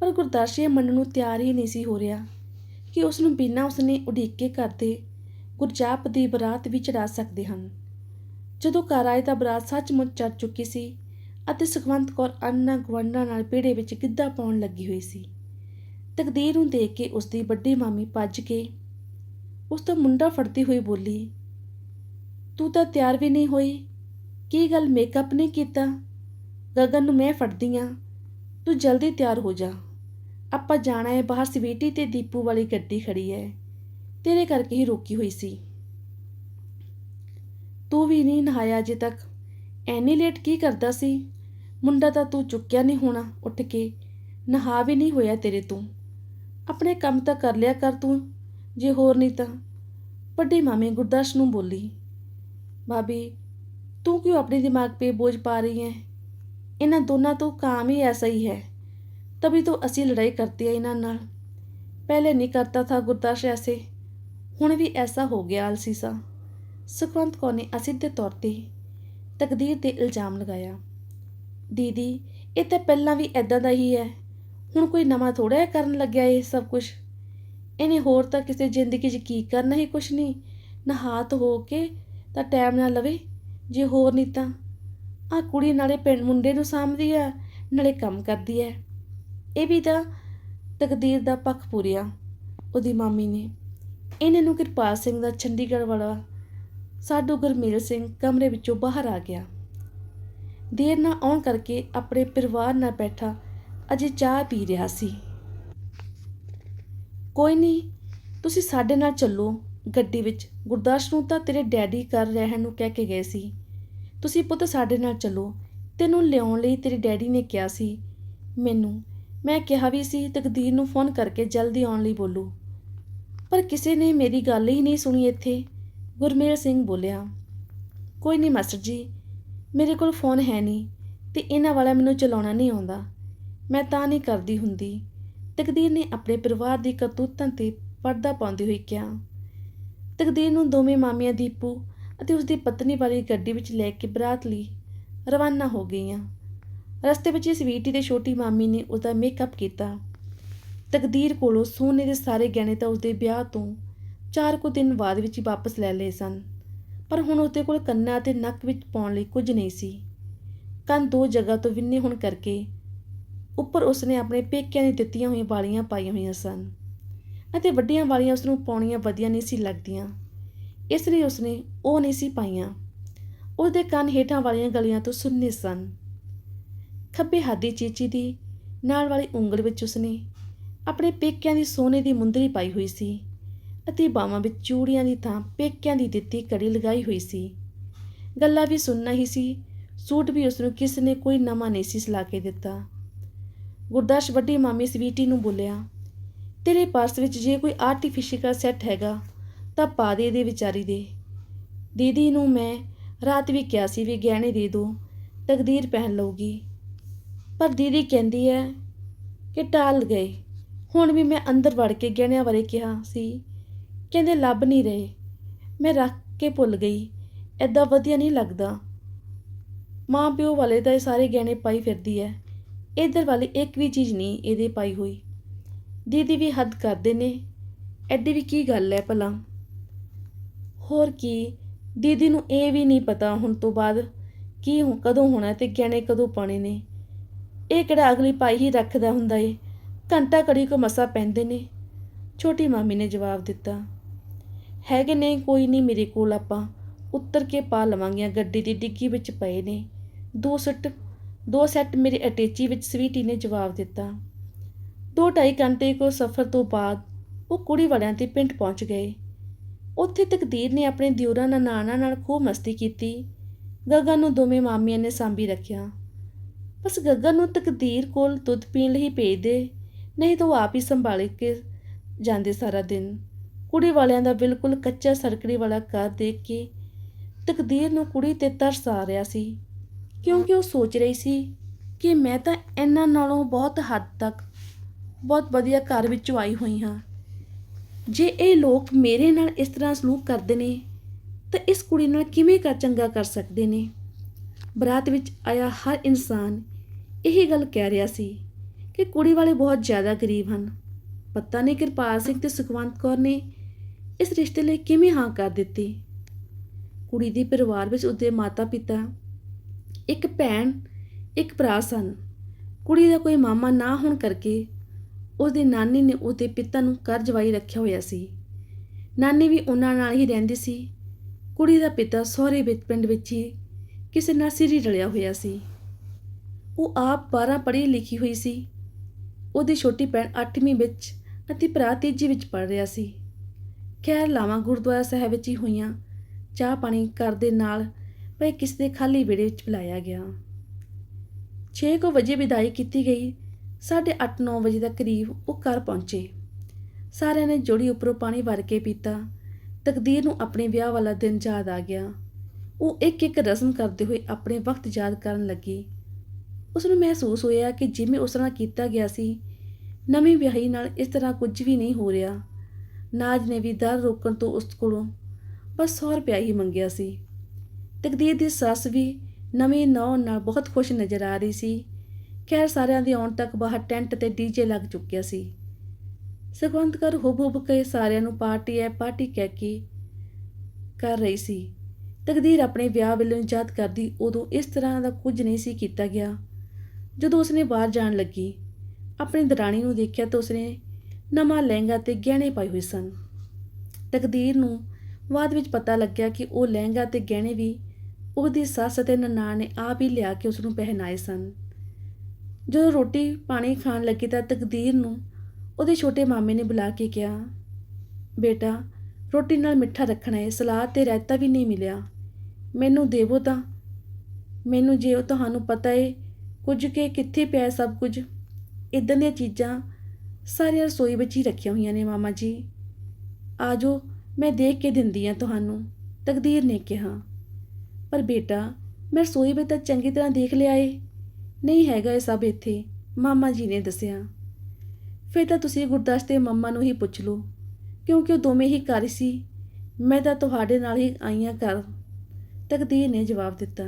ਪਰ ਗੁਰਦਾਸ ਇਹ ਮੰਨਣ ਨੂੰ ਤਿਆਰ ਹੀ ਨਹੀਂ ਸੀ ਹੋ ਰਿਹਾ ਕਿ ਉਸ ਨੂੰ ਬਿਨਾਂ ਉਸਨੇ ਉਡੀਕੇ ਕਰਦੇ ਗੁਰਜਾਪ ਦੀ ਬਰਾਤ ਵੀ ਚੜਾ ਸਕਦੇ ਹਨ। ਜਦੋਂ ਘਰ ਆਏ ਤਾਂ ਬਰਾਤ ਸੱਚਮੁੱਚ ਚੜ ਚੁੱਕੀ ਸੀ ਅਤੇ ਸੁਖਵੰਤ ਕੌਰ ਅੰਨਾ ਗਵੰਡਾ ਨਾਲ ਪੀੜੇ ਵਿੱਚ ਗਿੱਧਾ ਪਾਉਣ ਲੱਗੀ ਹੋਈ ਸੀ। ਤਕਦੀਰ ਨੂੰ ਦੇਖ ਕੇ ਉਸ ਦੀ ਵੱਡੀ ਮਾਮੀ ਭੱਜ ਕੇ ਉਸ ਦਾ ਮੁੰਡਾ ਫੜਦੀ ਹੋਈ ਬੋਲੀ, ਤੂੰ ਤਾਂ ਤਿਆਰ ਵੀ ਨਹੀਂ ਹੋਈ। ਕੀ ਗੱਲ ਮੇਕਅਪ ਨਹੀਂ ਕੀਤਾ? ਗਗਨ ਨੂੰ ਮੈਂ ਫੜਦੀ ਆ। ਤੂੰ ਜਲਦੀ ਤਿਆਰ ਹੋ ਜਾ। ਆਪਾਂ ਜਾਣਾ ਹੈ ਬਾਹਰ ਸਵੀਟੀ ਤੇ ਦੀਪੂ ਵਾਲੀ ਗੱਡੀ ਖੜੀ ਹੈ ਤੇਰੇ ਕਰਕੇ ਹੀ ਰੋਕੀ ਹੋਈ ਸੀ। ਤੂੰ ਵੀ ਨਹੀਂ ਨਹਾਇਆ ਅਜੇ ਤੱਕ। ਐਨੀ ਲੇਟ ਕੀ ਕਰਦਾ ਸੀ ਮੁੰਡਾ ਤਾਂ ਤੂੰ ਚੁੱਕਿਆ ਨਹੀਂ ਹੋਣਾ ਉੱਠ ਕੇ ਨਹਾ ਵੀ ਨਹੀਂ ਹੋਇਆ ਤੇਰੇ ਤੋਂ ਆਪਣੇ ਕੰਮ ਤਾਂ ਕਰ ਲਿਆ ਕਰ ਤੂੰ ਜੇ ਹੋਰ ਨਹੀਂ ਤਾਂ ਵੱਡੀ ਮਾਮੀ ਗੁਰਦਾਸ ਨੂੰ ਬੋਲੀ ਭਾਬੀ तू क्यों अपने दिमाग पे बोझ पा रही है ਇਹਨਾਂ ਦੋਨਾਂ ਤੋਂ काम ही ऐसा ही है तभी तो ਅਸੀਂ ਲੜਾਈ ਕਰਤੇ ਆ ਇਹਨਾਂ ਨਾਲ ਪਹਿਲੇ ਨਹੀਂ ਕਰਤਾ ਥਾ ਗੁਰਦਾਸ਼ ਐਸੇ ਹੁਣ ਵੀ ਐਸਾ ਹੋ ਗਿਆ ਆਲਸੀ ਸਾ ਸੁਖਵੰਤ ਕੌਰ ਨੇ ਅਸਿੱਧੇ ਤੌਰ ਤੇ ਤਕਦੀਰ ਤੇ ਇਲਜ਼ਾਮ ਲਗਾਇਆ। ਦੀਦੀ, ਇਹ ਤਾਂ ਪਹਿਲਾਂ ਵੀ ਐਦਾਂ ਦਾ ਹੀ ਹੈ। ਹੁਣ ਕੋਈ ਨਵਾਂ ਥੋੜਾ ਹੈ ਕਰਨ ਲੱਗਿਆ ਇਹ ਸਭ ਕੁਝ ਇਹਨੇ ਹੋਰ ਤਾਂ ਕਿਸੇ ਜ਼ਿੰਦਗੀ 'ਚ ਕੀ ਕਰਨਾ ਹੀ ਕੁਛ ਨਹੀਂ। ਨਾ ਨਹਾ ਹੋ ਕੇ ਤਾਂ ਟਾਈਮ ਨਾ ਲਵੇ, ਜੇ ਹੋਰ ਨਹੀਂ ਤਾਂ। ਆ ਕੁੜੀ ਨਾਲੇ ਪਿੰਡ ਮੁੰਡੇ ਨੂੰ ਸਾਂਭਦੀ ਆ, ਨਾਲੇ ਕੰਮ ਕਰਦੀ ਐ ਇਹ ਵੀ ਤਾਂ ਤਕਦੀਰ ਦਾ ਪੱਖ ਪੂਰਿਆ ਉਹਦੀ ਮਾਮੀ ਨੇ। ਇਹਨਾਂ ਨੂੰ ਕਿਰਪਾਲ ਸਿੰਘ ਦਾ ਚੰਡੀਗੜ੍ਹ ਵਾਲਾ ਸਾਡੂ ਗੁਰਮੇਲ ਸਿੰਘ ਕਮਰੇ ਵਿੱਚੋਂ ਬਾਹਰ ਆ ਗਿਆ। ਦੇਰ ਨਾ ਆਉਣ ਕਰਕੇ ਆਪਣੇ ਪਰਿਵਾਰ ਨਾਲ ਬੈਠਾ ਅਜੇ ਚਾਹ ਪੀ ਰਿਹਾ ਸੀ। ਕੋਈ ਨਹੀਂ ਤੁਸੀਂ ਸਾਡੇ ਨਾਲ ਚੱਲੋ। ਗੱਡੀ ਵਿੱਚ ਗੁਰਦਾਸ ਨੂੰ ਤਾਂ ਤੇਰੇ ਡੈਡੀ ਕਰ ਰਹਿਣ ਨੂੰ ਕਹਿ ਕੇ ਗਏ ਸੀ। ਤੁਸੀਂ ਪੁੱਤ ਸਾਡੇ ਨਾਲ ਚੱਲੋ। ਤੈਨੂੰ ਲਿਆਉਣ ਲਈ ਤੇਰੇ ਡੈਡੀ ਨੇ ਕਿਹਾ ਸੀ। ਮੈਨੂੰ, ਮੈਂ ਕਿਹਾ ਵੀ ਸੀ, ਤਕਦੀਰ ਨੂੰ ਫੋਨ ਕਰਕੇ ਜਲਦੀ ਆਉਣ ਲਈ ਬੋਲੋ। ਪਰ ਕਿਸੇ ਨੇ ਮੇਰੀ ਗੱਲ ਹੀ ਨਹੀਂ ਸੁਣੀ ਇੱਥੇ। ਗੁਰਮੇਲ ਸਿੰਘ ਬੋਲਿਆ, ਕੋਈ ਨਹੀਂ ਮਾਸਟਰ ਜੀ, ਮੇਰੇ ਕੋਲ ਫੋਨ ਹੈ ਨਹੀਂ ਤੇ ਇਹਨਾਂ ਵਾਲਾ ਮੈਨੂੰ ਚਲਾਉਣਾ ਨਹੀਂ ਆਉਂਦਾ। ਮੈਂ ਤਾਂ ਨਹੀਂ ਕਰਦੀ ਹੁੰਦੀ। ਤਕਦੀਰ ਨੇ ਆਪਣੇ ਪਰਿਵਾਰ ਦੀ ਕਰਤੂਤਾਂ ਤੇ ਪਰਦਾ ਪਾਉਂਦੀ ਹੋਈ ਕਿਹਾ। ਤਕਦੀਰ ਨੂੰ ਦੋਵੇਂ ਮਾਮੀਆਂ ਦੀਪੂ ਅਤੇ ਉਸਦੀ ਪਤਨੀ ਵਾਲੀ ਗੱਡੀ ਵਿੱਚ ਲੈ ਕੇ ਬਰਾਤ ਲਈ ਰਵਾਨਾ ਹੋ ਗਈਆਂ। ਰਸਤੇ ਵਿੱਚ ਸਵੀਟੀ ਤੇ ਛੋਟੀ ਮਾਮੀ ਨੇ ਉਸਦਾ ਮੇਕਅਪ ਕੀਤਾ। ਤਕਦੀਰ ਕੋਲੋਂ ਸੋਨੇ ਦੇ ਸਾਰੇ ਗਹਿਣੇ ਤਾਂ ਉਸਦੇ ਵਿਆਹ ਤੋਂ ਚਾਰ ਕੁ ਦਿਨ ਬਾਅਦ ਵਿੱਚ ਹੀ ਵਾਪਸ ਲੈ ਲਏ ਸਨ। ਪਰ ਹੁਣ ਉਸਦੇ ਕੋਲ ਕੰਨਾਂ ਅਤੇ ਨੱਕ ਵਿੱਚ ਪਾਉਣ ਲਈ ਕੁਝ ਨਹੀਂ ਸੀ। ਕੰਨ ਦੋ ਜਗ੍ਹਾ ਤੋਂ ਵਿੰਨੇ ਹੋਣ ਕਰਕੇ ਉੱਪਰ ਉਸਨੇ ਆਪਣੇ ਪੇਕਿਆਂ ਦੀ ਦਿੱਤੀਆਂ ਹੋਈਆਂ ਵਾਲੀਆਂ ਪਾਈਆਂ ਹੋਈਆਂ ਸਨ ਅਤੇ ਵੱਡੀਆਂ ਵਾਲੀਆਂ ਉਸਨੂੰ ਪਾਉਣੀਆਂ ਵਧੀਆ ਨਹੀਂ ਸੀ ਲੱਗਦੀਆਂ। ਇਸ ਲਈ ਉਸਨੇ ਉਹ ਨਹੀਂ ਸੀ ਪਾਈਆਂ। ਉਹਦੇ ਕੰਨ ਹੇਠਾਂ ਵਾਲੀਆਂ ਗਲੀਆਂ ਤੋਂ ਸੁੰਨੇ ਸਨ। ਖੱਬੇ ਹੱਥ ਦੀ ਚੀਚੀ ਦੀ ਨਾਲ ਵਾਲੀ ਉਂਗਲ ਵਿੱਚ ਉਸਨੇ ਆਪਣੇ ਪੇਕਿਆਂ ਦੀ ਸੋਨੇ ਦੀ ਮੁੰਦਰੀ ਪਾਈ ਹੋਈ ਸੀ। ਅਤੇ ਬਾਹਾਂ ਵਿੱਚ ਚੂੜੀਆਂ ਦੀ ਥਾਂ ਪੇਕਿਆਂ ਦੀ ਦਿੱਤੀ ਕੜੀ ਲਗਾਈ ਹੋਈ ਸੀ। ਗੱਲਾਂ ਵੀ ਸੁਣਨਾ ਹੀ ਸੀ। ਸੂਟ ਵੀ ਉਸ ਨੂੰ ਕਿਸ ਨੇ ਕੋਈ ਨਵਾਂ ਨਹੀਂ ਸੀ ਸਿਲਾ ਕੇ ਦਿੱਤਾ। ਗੁਰਦਾਸ਼ ਵੱਡੀ ਮਾਮੀ ਸਵੀਟੀ ਨੂੰ ਬੋਲਿਆ, ਤੇਰੇ ਪਰਸ ਵਿੱਚ ਜੇ ਕੋਈ ਆਰਟੀਫੀਸ਼ੀਅਲ ਸੈੱਟ ਹੈਗਾ, ਤਾਂ ਪਾ ਦੇ ਦੇ ਵਿਚਾਰੀ ਦੇ। ਦੀਦੀ ਨੂੰ ਮੈਂ ਰਾਤ ਵੀ ਕਿਹਾ ਸੀ ਵੀ ਗਹਿਣੇ ਦੇ ਦੋ, ਤਕਦੀਰ ਪਹਿਨ ਲਊਗੀ। ਪਰ ਦੀਦੀ ਕਹਿੰਦੀ ਹੈ ਕਿ ਟਾਲ ਗਏ। ਹੁਣ ਵੀ ਮੈਂ ਅੰਦਰ ਵੜ ਕੇ ਗਹਿਣਿਆਂ ਬਾਰੇ ਕਿਹਾ ਸੀ। ਕਹਿੰਦੇ, ਲੱਭ ਨਹੀਂ ਰਹੇ। ਮੈਂ ਰੱਖ ਕੇ ਭੁੱਲ ਗਈ। ਐਦਾਂ ਵਧੀਆ ਨਹੀਂ ਲੱਗਦਾ। ਮਾਂ ਪਿਓ ਵਾਲੇ ਤਾਂ ਇਹ ਸਾਰੇ ਗਹਿਣੇ ਪਾਈ ਫਿਰਦੀ ਹੈ ਇਧਰ ਵਾਲੀ ਇੱਕ ਵੀ ਚੀਜ਼ ਨਹੀਂ ਇਹਦੇ ਪਾਈ ਹੋਈ। ਦੀਦੀ ਵੀ ਹੱਦ ਕਰਦੇ ਨੇ। ਐਡੀ ਵੀ ਕੀ ਗੱਲ ਹੈ ਭਲਾ? ਹੋਰ ਕੀ? ਦੀਦੀ ਨੂੰ ਇਹ ਵੀ ਨਹੀਂ ਪਤਾ ਹੁਣ ਤੋਂ ਬਾਅਦ ਕੀ ਕਦੋਂ ਹੋਣਾ ਤੇ ਗਹਿਣੇ ਕਦੋਂ ਪਾਣੇ ਨੇ। ਇਹ ਕਿਹੜਾ ਅਗਲੀ ਪਾਈ ਹੀ ਰੱਖਦਾ ਹੁੰਦਾ ਏ। ਘੰਟਾ ਘੜੀ ਕੋ ਮਸਾ ਪੈਂਦੇ ਨੇ। ਛੋਟੀ ਮਾਮੀ ਨੇ ਜਵਾਬ ਦਿੱਤਾ। ਹੈਗੇ ਨੇ, ਕੋਈ ਨਹੀਂ ਮੇਰੇ ਕੋਲ ਆਪਾਂ। ਉੱਤਰ ਕੇ ਪਾ ਲਵਾਂਗੀਆਂ, ਗੱਡੀ ਦੀ ਡਿੱਗੀ ਵਿੱਚ ਪਏ ਨੇ। ਦੋ ਸੈੱਟ ਦੋ ਸੈੱਟ ਮੇਰੇ ਅਟੈਚੀ ਵਿੱਚ ਸਵੀਟੀ ਨੇ ਜਵਾਬ ਦਿੱਤਾ। ਦੋ ਢਾਈ ਘੰਟੇ ਕੋ ਸਫ਼ਰ ਤੋਂ ਬਾਅਦ ਉਹ ਕੁੜੀ ਵਾਲਿਆਂ ਦੇ ਪਿੰਡ ਪਹੁੰਚ ਗਏ। ਉੱਥੇ ਤਕਦੀਰ ਨੇ ਆਪਣੇ ਦਿਉਰਾਂ ਨਾਲ, ਨਾਨਾ ਨਾਲ ਖੂਬ ਮਸਤੀ ਕੀਤੀ। ਗਗਨ ਨੂੰ ਦੋਵੇਂ ਮਾਮੀਆਂ ਨੇ ਸਾਂਭੀ ਰੱਖਿਆ। ਬਸ ਗਗਨ ਨੂੰ ਤਕਦੀਰ ਕੋਲ ਦੁੱਧ ਪੀਣ ਲਈ ਭੇਜ ਦੇ ਨਹੀਂ ਤਾਂ ਉਹ ਆਪ ਹੀ ਸੰਭਾਲ ਕੇ ਜਾਂਦੇ ਸਾਰਾ ਦਿਨ। ਕੁੜੀ ਵਾਲਿਆਂ ਦਾ ਬਿਲਕੁਲ ਕੱਚਾ ਸਰਕੜੀ ਵਾਲਾ ਘਰ ਦੇਖ ਕੇ ਤਕਦੀਰ ਨੂੰ ਕੁੜੀ ਤੇ ਤਰਸ ਆ ਰਿਹਾ ਸੀ। ਕਿਉਂਕਿ ਉਹ ਸੋਚ ਰਹੀ ਸੀ ਕਿ ਮੈਂ ਤਾਂ ਇਹਨਾਂ ਨਾਲੋਂ ਬਹੁਤ ਹੱਦ ਤੱਕ ਬਹੁਤ ਵਧੀਆ ਘਰ ਵਿੱਚੋਂ ਆਈ ਹੋਈ ਹਾਂ। ਜੇ ਇਹ ਲੋਕ ਮੇਰੇ ਨਾਲ ਇਸ ਤਰ੍ਹਾਂ ਸਲੂਕ ਕਰਦੇ ਨੇ, ਤਾਂ ਇਸ ਕੁੜੀ ਨਾਲ ਕਿਵੇਂ ਕਰ ਚੰਗਾ ਕਰ ਸਕਦੇ ਨੇ? ਬਰਾਤ ਵਿੱਚ ਆਇਆ ਹਰ ਇਨਸਾਨ ਇਹੀ ਗੱਲ ਕਹਿ ਰਿਹਾ ਸੀ ਕਿ ਕੁੜੀ ਵਾਲੇ ਬਹੁਤ ਜ਼ਿਆਦਾ ਗਰੀਬ ਹਨ। ਪਤਾ ਨਹੀਂ ਕਿਰਪਾਲ ਸਿੰਘ ਤੇ ਸੁਖਵੰਤ ਕੌਰ ਨੇ ਇਸ ਰਿਸ਼ਤੇ ਲਈ ਕਿਵੇਂ ਹਾਂ ਕਰ ਦਿੱਤੀ? ਕੁੜੀ ਦੇ ਪਰਿਵਾਰ ਵਿੱਚ ਉਸਦੇ ਮਾਤਾ-ਪਿਤਾ ਇੱਕ ਭੈਣ, ਇੱਕ ਭਰਾ ਸਨ। ਕੁੜੀ ਦਾ ਕੋਈ ਮਾਮਾ ਨਾ ਹੋਣ ਕਰਕੇ ਉਸਦੇ ਨਾਨੀ ਨੇ ਉਹਦੇ ਪਿਤਾ ਨੂੰ ਘਰ ਜਵਾਈ ਰੱਖਿਆ ਹੋਇਆ ਸੀ। ਨਾਨੀ ਵੀ ਉਹਨਾਂ ਨਾਲ ਹੀ ਰਹਿੰਦੀ ਸੀ। ਕੁੜੀ ਦਾ ਪਿਤਾ ਸਹੁਰੇ ਵਿੱਚ, ਪਿੰਡ ਵਿੱਚ ਹੀ ਕਿਸੇ ਨਾਲ ਸਿਰੀ ਰਲਿਆ ਹੋਇਆ ਸੀ। ਉਹ ਆਪ 12 ਪੜ੍ਹੀ ਲਿਖੀ ਹੋਈ ਸੀ। ਉਹਦੀ ਛੋਟੀ ਭੈਣ 8ਵੀਂ ਵਿੱਚ ਅਤੇ ਭਰਾ ਤੀਜੀ ਵਿੱਚ ਪੜ੍ਹ ਰਿਹਾ ਸੀ। ਖੈਰ ਲਾਵਾਂ ਗੁਰਦੁਆਰਾ ਸਾਹਿਬ ਵਿੱਚ ਹੀ ਹੋਈਆਂ। ਚਾਹ ਪਾਣੀ ਘਰ ਦੇ ਨਾਲ ਪਏ ਕਿਸੇ ਦੇ ਖਾਲੀ ਵਿੜੇ ਵਿੱਚ ਬੁਲਾਇਆ ਗਿਆ। 6 ਕੁ ਵਜੇ ਵਿਦਾਈ ਕੀਤੀ ਗਈ। ਸਾਢੇ 8-9 ਵਜੇ ਦੇ ਕਰੀਬ ਉਹ ਘਰ ਪਹੁੰਚੇ। ਸਾਰਿਆਂ ਨੇ ਜੋੜੀ ਉੱਪਰੋਂ ਪਾਣੀ ਵਰ ਕੇ ਪੀਤਾ। ਤਕਦੀਰ ਨੂੰ ਆਪਣੇ ਵਿਆਹ ਵਾਲਾ ਦਿਨ ਯਾਦ ਆ ਗਿਆ। ਉਹ ਇੱਕ ਇੱਕ ਰਸਮ ਕਰਦੇ ਹੋਏ ਆਪਣੇ ਵਕਤ ਯਾਦ ਕਰਨ ਲੱਗੀ। ਉਸ ਨੂੰ ਮਹਿਸੂਸ ਹੋਇਆ ਕਿ ਜਿਵੇਂ ਉਸ ਨਾਲ ਕੀਤਾ ਗਿਆ ਸੀ, ਨਵੀਂ ਵਿਆਹੀ ਨਾਲ ਇਸ ਤਰ੍ਹਾਂ ਕੁਝ ਵੀ ਨਹੀਂ ਹੋ ਰਿਹਾ। ਨਾਜ ਨੇ ਵੀ ਦਰ ਰੋਕਣ ਤੋਂ ਉਸ ਕੋਲੋਂ ਬਸ 100 ਰੁਪਇਆ ਹੀ ਮੰਗਿਆ ਸੀ। ਤਕਦੀਰ ਦੀ ਸੱਸ ਵੀ ਨਵੇਂ ਨੌਂ ਨਾਲ ਬਹੁਤ ਖੁਸ਼ ਨਜ਼ਰ ਆ ਰਹੀ ਸੀ। ਖੈਰ ਸਾਰਿਆਂ ਦੇ ਆਉਣ ਤੱਕ ਬਾਹਰ ਟੈਂਟ ਤੇ ਡੀਜੇ ਲੱਗ ਚੁੱਕਿਆ ਸੀ। ਸੁਖਵੰਤ ਕਰ ਹੁਬ ਹੁਬ ਕੇ ਸਾਰਿਆਂ ਨੂੰ ਪਾਰਟੀ ਐ ਪਾਰਟੀ ਕਹਿ ਕੇ ਕਰ ਰਹੀ ਸੀ। ਤਕਦੀਰ ਆਪਣੇ ਵਿਆਹ ਵੇਲੇ ਯਾਦ ਕਰਦੀ ਉਦੋਂ ਇਸ ਤਰ੍ਹਾਂ ਦਾ ਕੁਝ ਨਹੀਂ ਸੀ ਕੀਤਾ ਗਿਆ। ਜਦੋਂ ਉਸਨੇ ਬਾਹਰ ਜਾਣ ਲੱਗੀ, ਆਪਣੀ ਦਰਾਣੀ ਨੂੰ ਦੇਖਿਆ ਤਾਂ ਉਸਨੇ ਨਵਾਂ ਲਹਿੰਗਾ ਤੇ ਗਹਿਣੇ ਪਾਏ ਹੋਏ ਸਨ। ਤਕਦੀਰ ਨੂੰ ਬਾਅਦ ਵਿੱਚ ਪਤਾ ਲੱਗਿਆ ਕਿ ਉਹ ਲਹਿੰਗਾ ਤੇ ਗਹਿਣੇ ਵੀ ਉਹਦੀ ਸੱਸ ਅਤੇ ਨਨਾਣ ਨੇ ਆਪ ਹੀ ਲਿਆ ਕੇ ਉਸ ਨੂੰ ਪਹਿਨਾਏ ਸਨ। ਜਦੋਂ ਰੋਟੀ ਪਾਣੀ ਖਾਣ ਲੱਗੀ ਤਾਂ ਤਕਦੀਰ ਨੂੰ ਉਹਦੇ ਛੋਟੇ ਮਾਮੇ ਨੇ ਬੁਲਾ ਕੇ ਕਿਹਾ, ਬੇਟਾ, ਰੋਟੀ ਨਾਲ ਮਿੱਠਾ ਰੱਖਣਾ ਹੈ, ਸਲਾਦ ਤੇ ਰਾਇਤਾ ਵੀ ਨਹੀਂ ਮਿਲਿਆ। ਮੈਨੂੰ ਦੇਵੋ ਤਾਂ। ਮੈਨੂੰ ਜੇ ਉਹ ਤੁਹਾਨੂੰ ਪਤਾ ਏ, ਕੁਝ ਕਿ ਕਿੱਥੇ ਪਿਆ ਸਭ ਕੁਝ। ਇਦਾਂ ਦੀਆਂ ਚੀਜ਼ਾਂ ਸਾਰੀਆਂ ਰਸੋਈ ਵਿੱਚ ਹੀ ਰੱਖੀਆਂ ਹੋਈਆਂ ਨੇ ਮਾਮਾ ਜੀ। ਆਜੋ, ਮੈਂ ਦੇਖ ਕੇ ਦਿੰਦੀ ਹਾਂ ਤੁਹਾਨੂੰ, ਤਕਦੀਰ ਨੇ ਕਿਹਾ। ਪਰ ਬੇਟਾ, ਮੈਂ ਰਸੋਈ ਵਿੱਚ ਤਾਂ ਚੰਗੀ ਤਰ੍ਹਾਂ ਦੇਖ ਲਿਆ ਏ। ਨਹੀਂ ਹੈਗਾ ਇਹ ਸਭ ਇੱਥੇ, ਮਾਮਾ ਜੀ ਨੇ ਦੱਸਿਆ। ਫਿਰ ਤਾਂ ਤੁਸੀਂ ਗੁਰਦਾਸ ਤੇ ਮੰਮਾ ਨੂੰ ਹੀ ਪੁੱਛ ਲਓ, ਕਿਉਂਕਿ ਉਹ ਦੋਵੇਂ ਹੀ ਘਰ ਸੀ। ਮੈਂ ਤਾਂ ਤੁਹਾਡੇ ਨਾਲ ਹੀ ਆਈਆਂ ਘਰ, ਤਕਦੀਰ ਨੇ ਜਵਾਬ ਦਿੱਤਾ।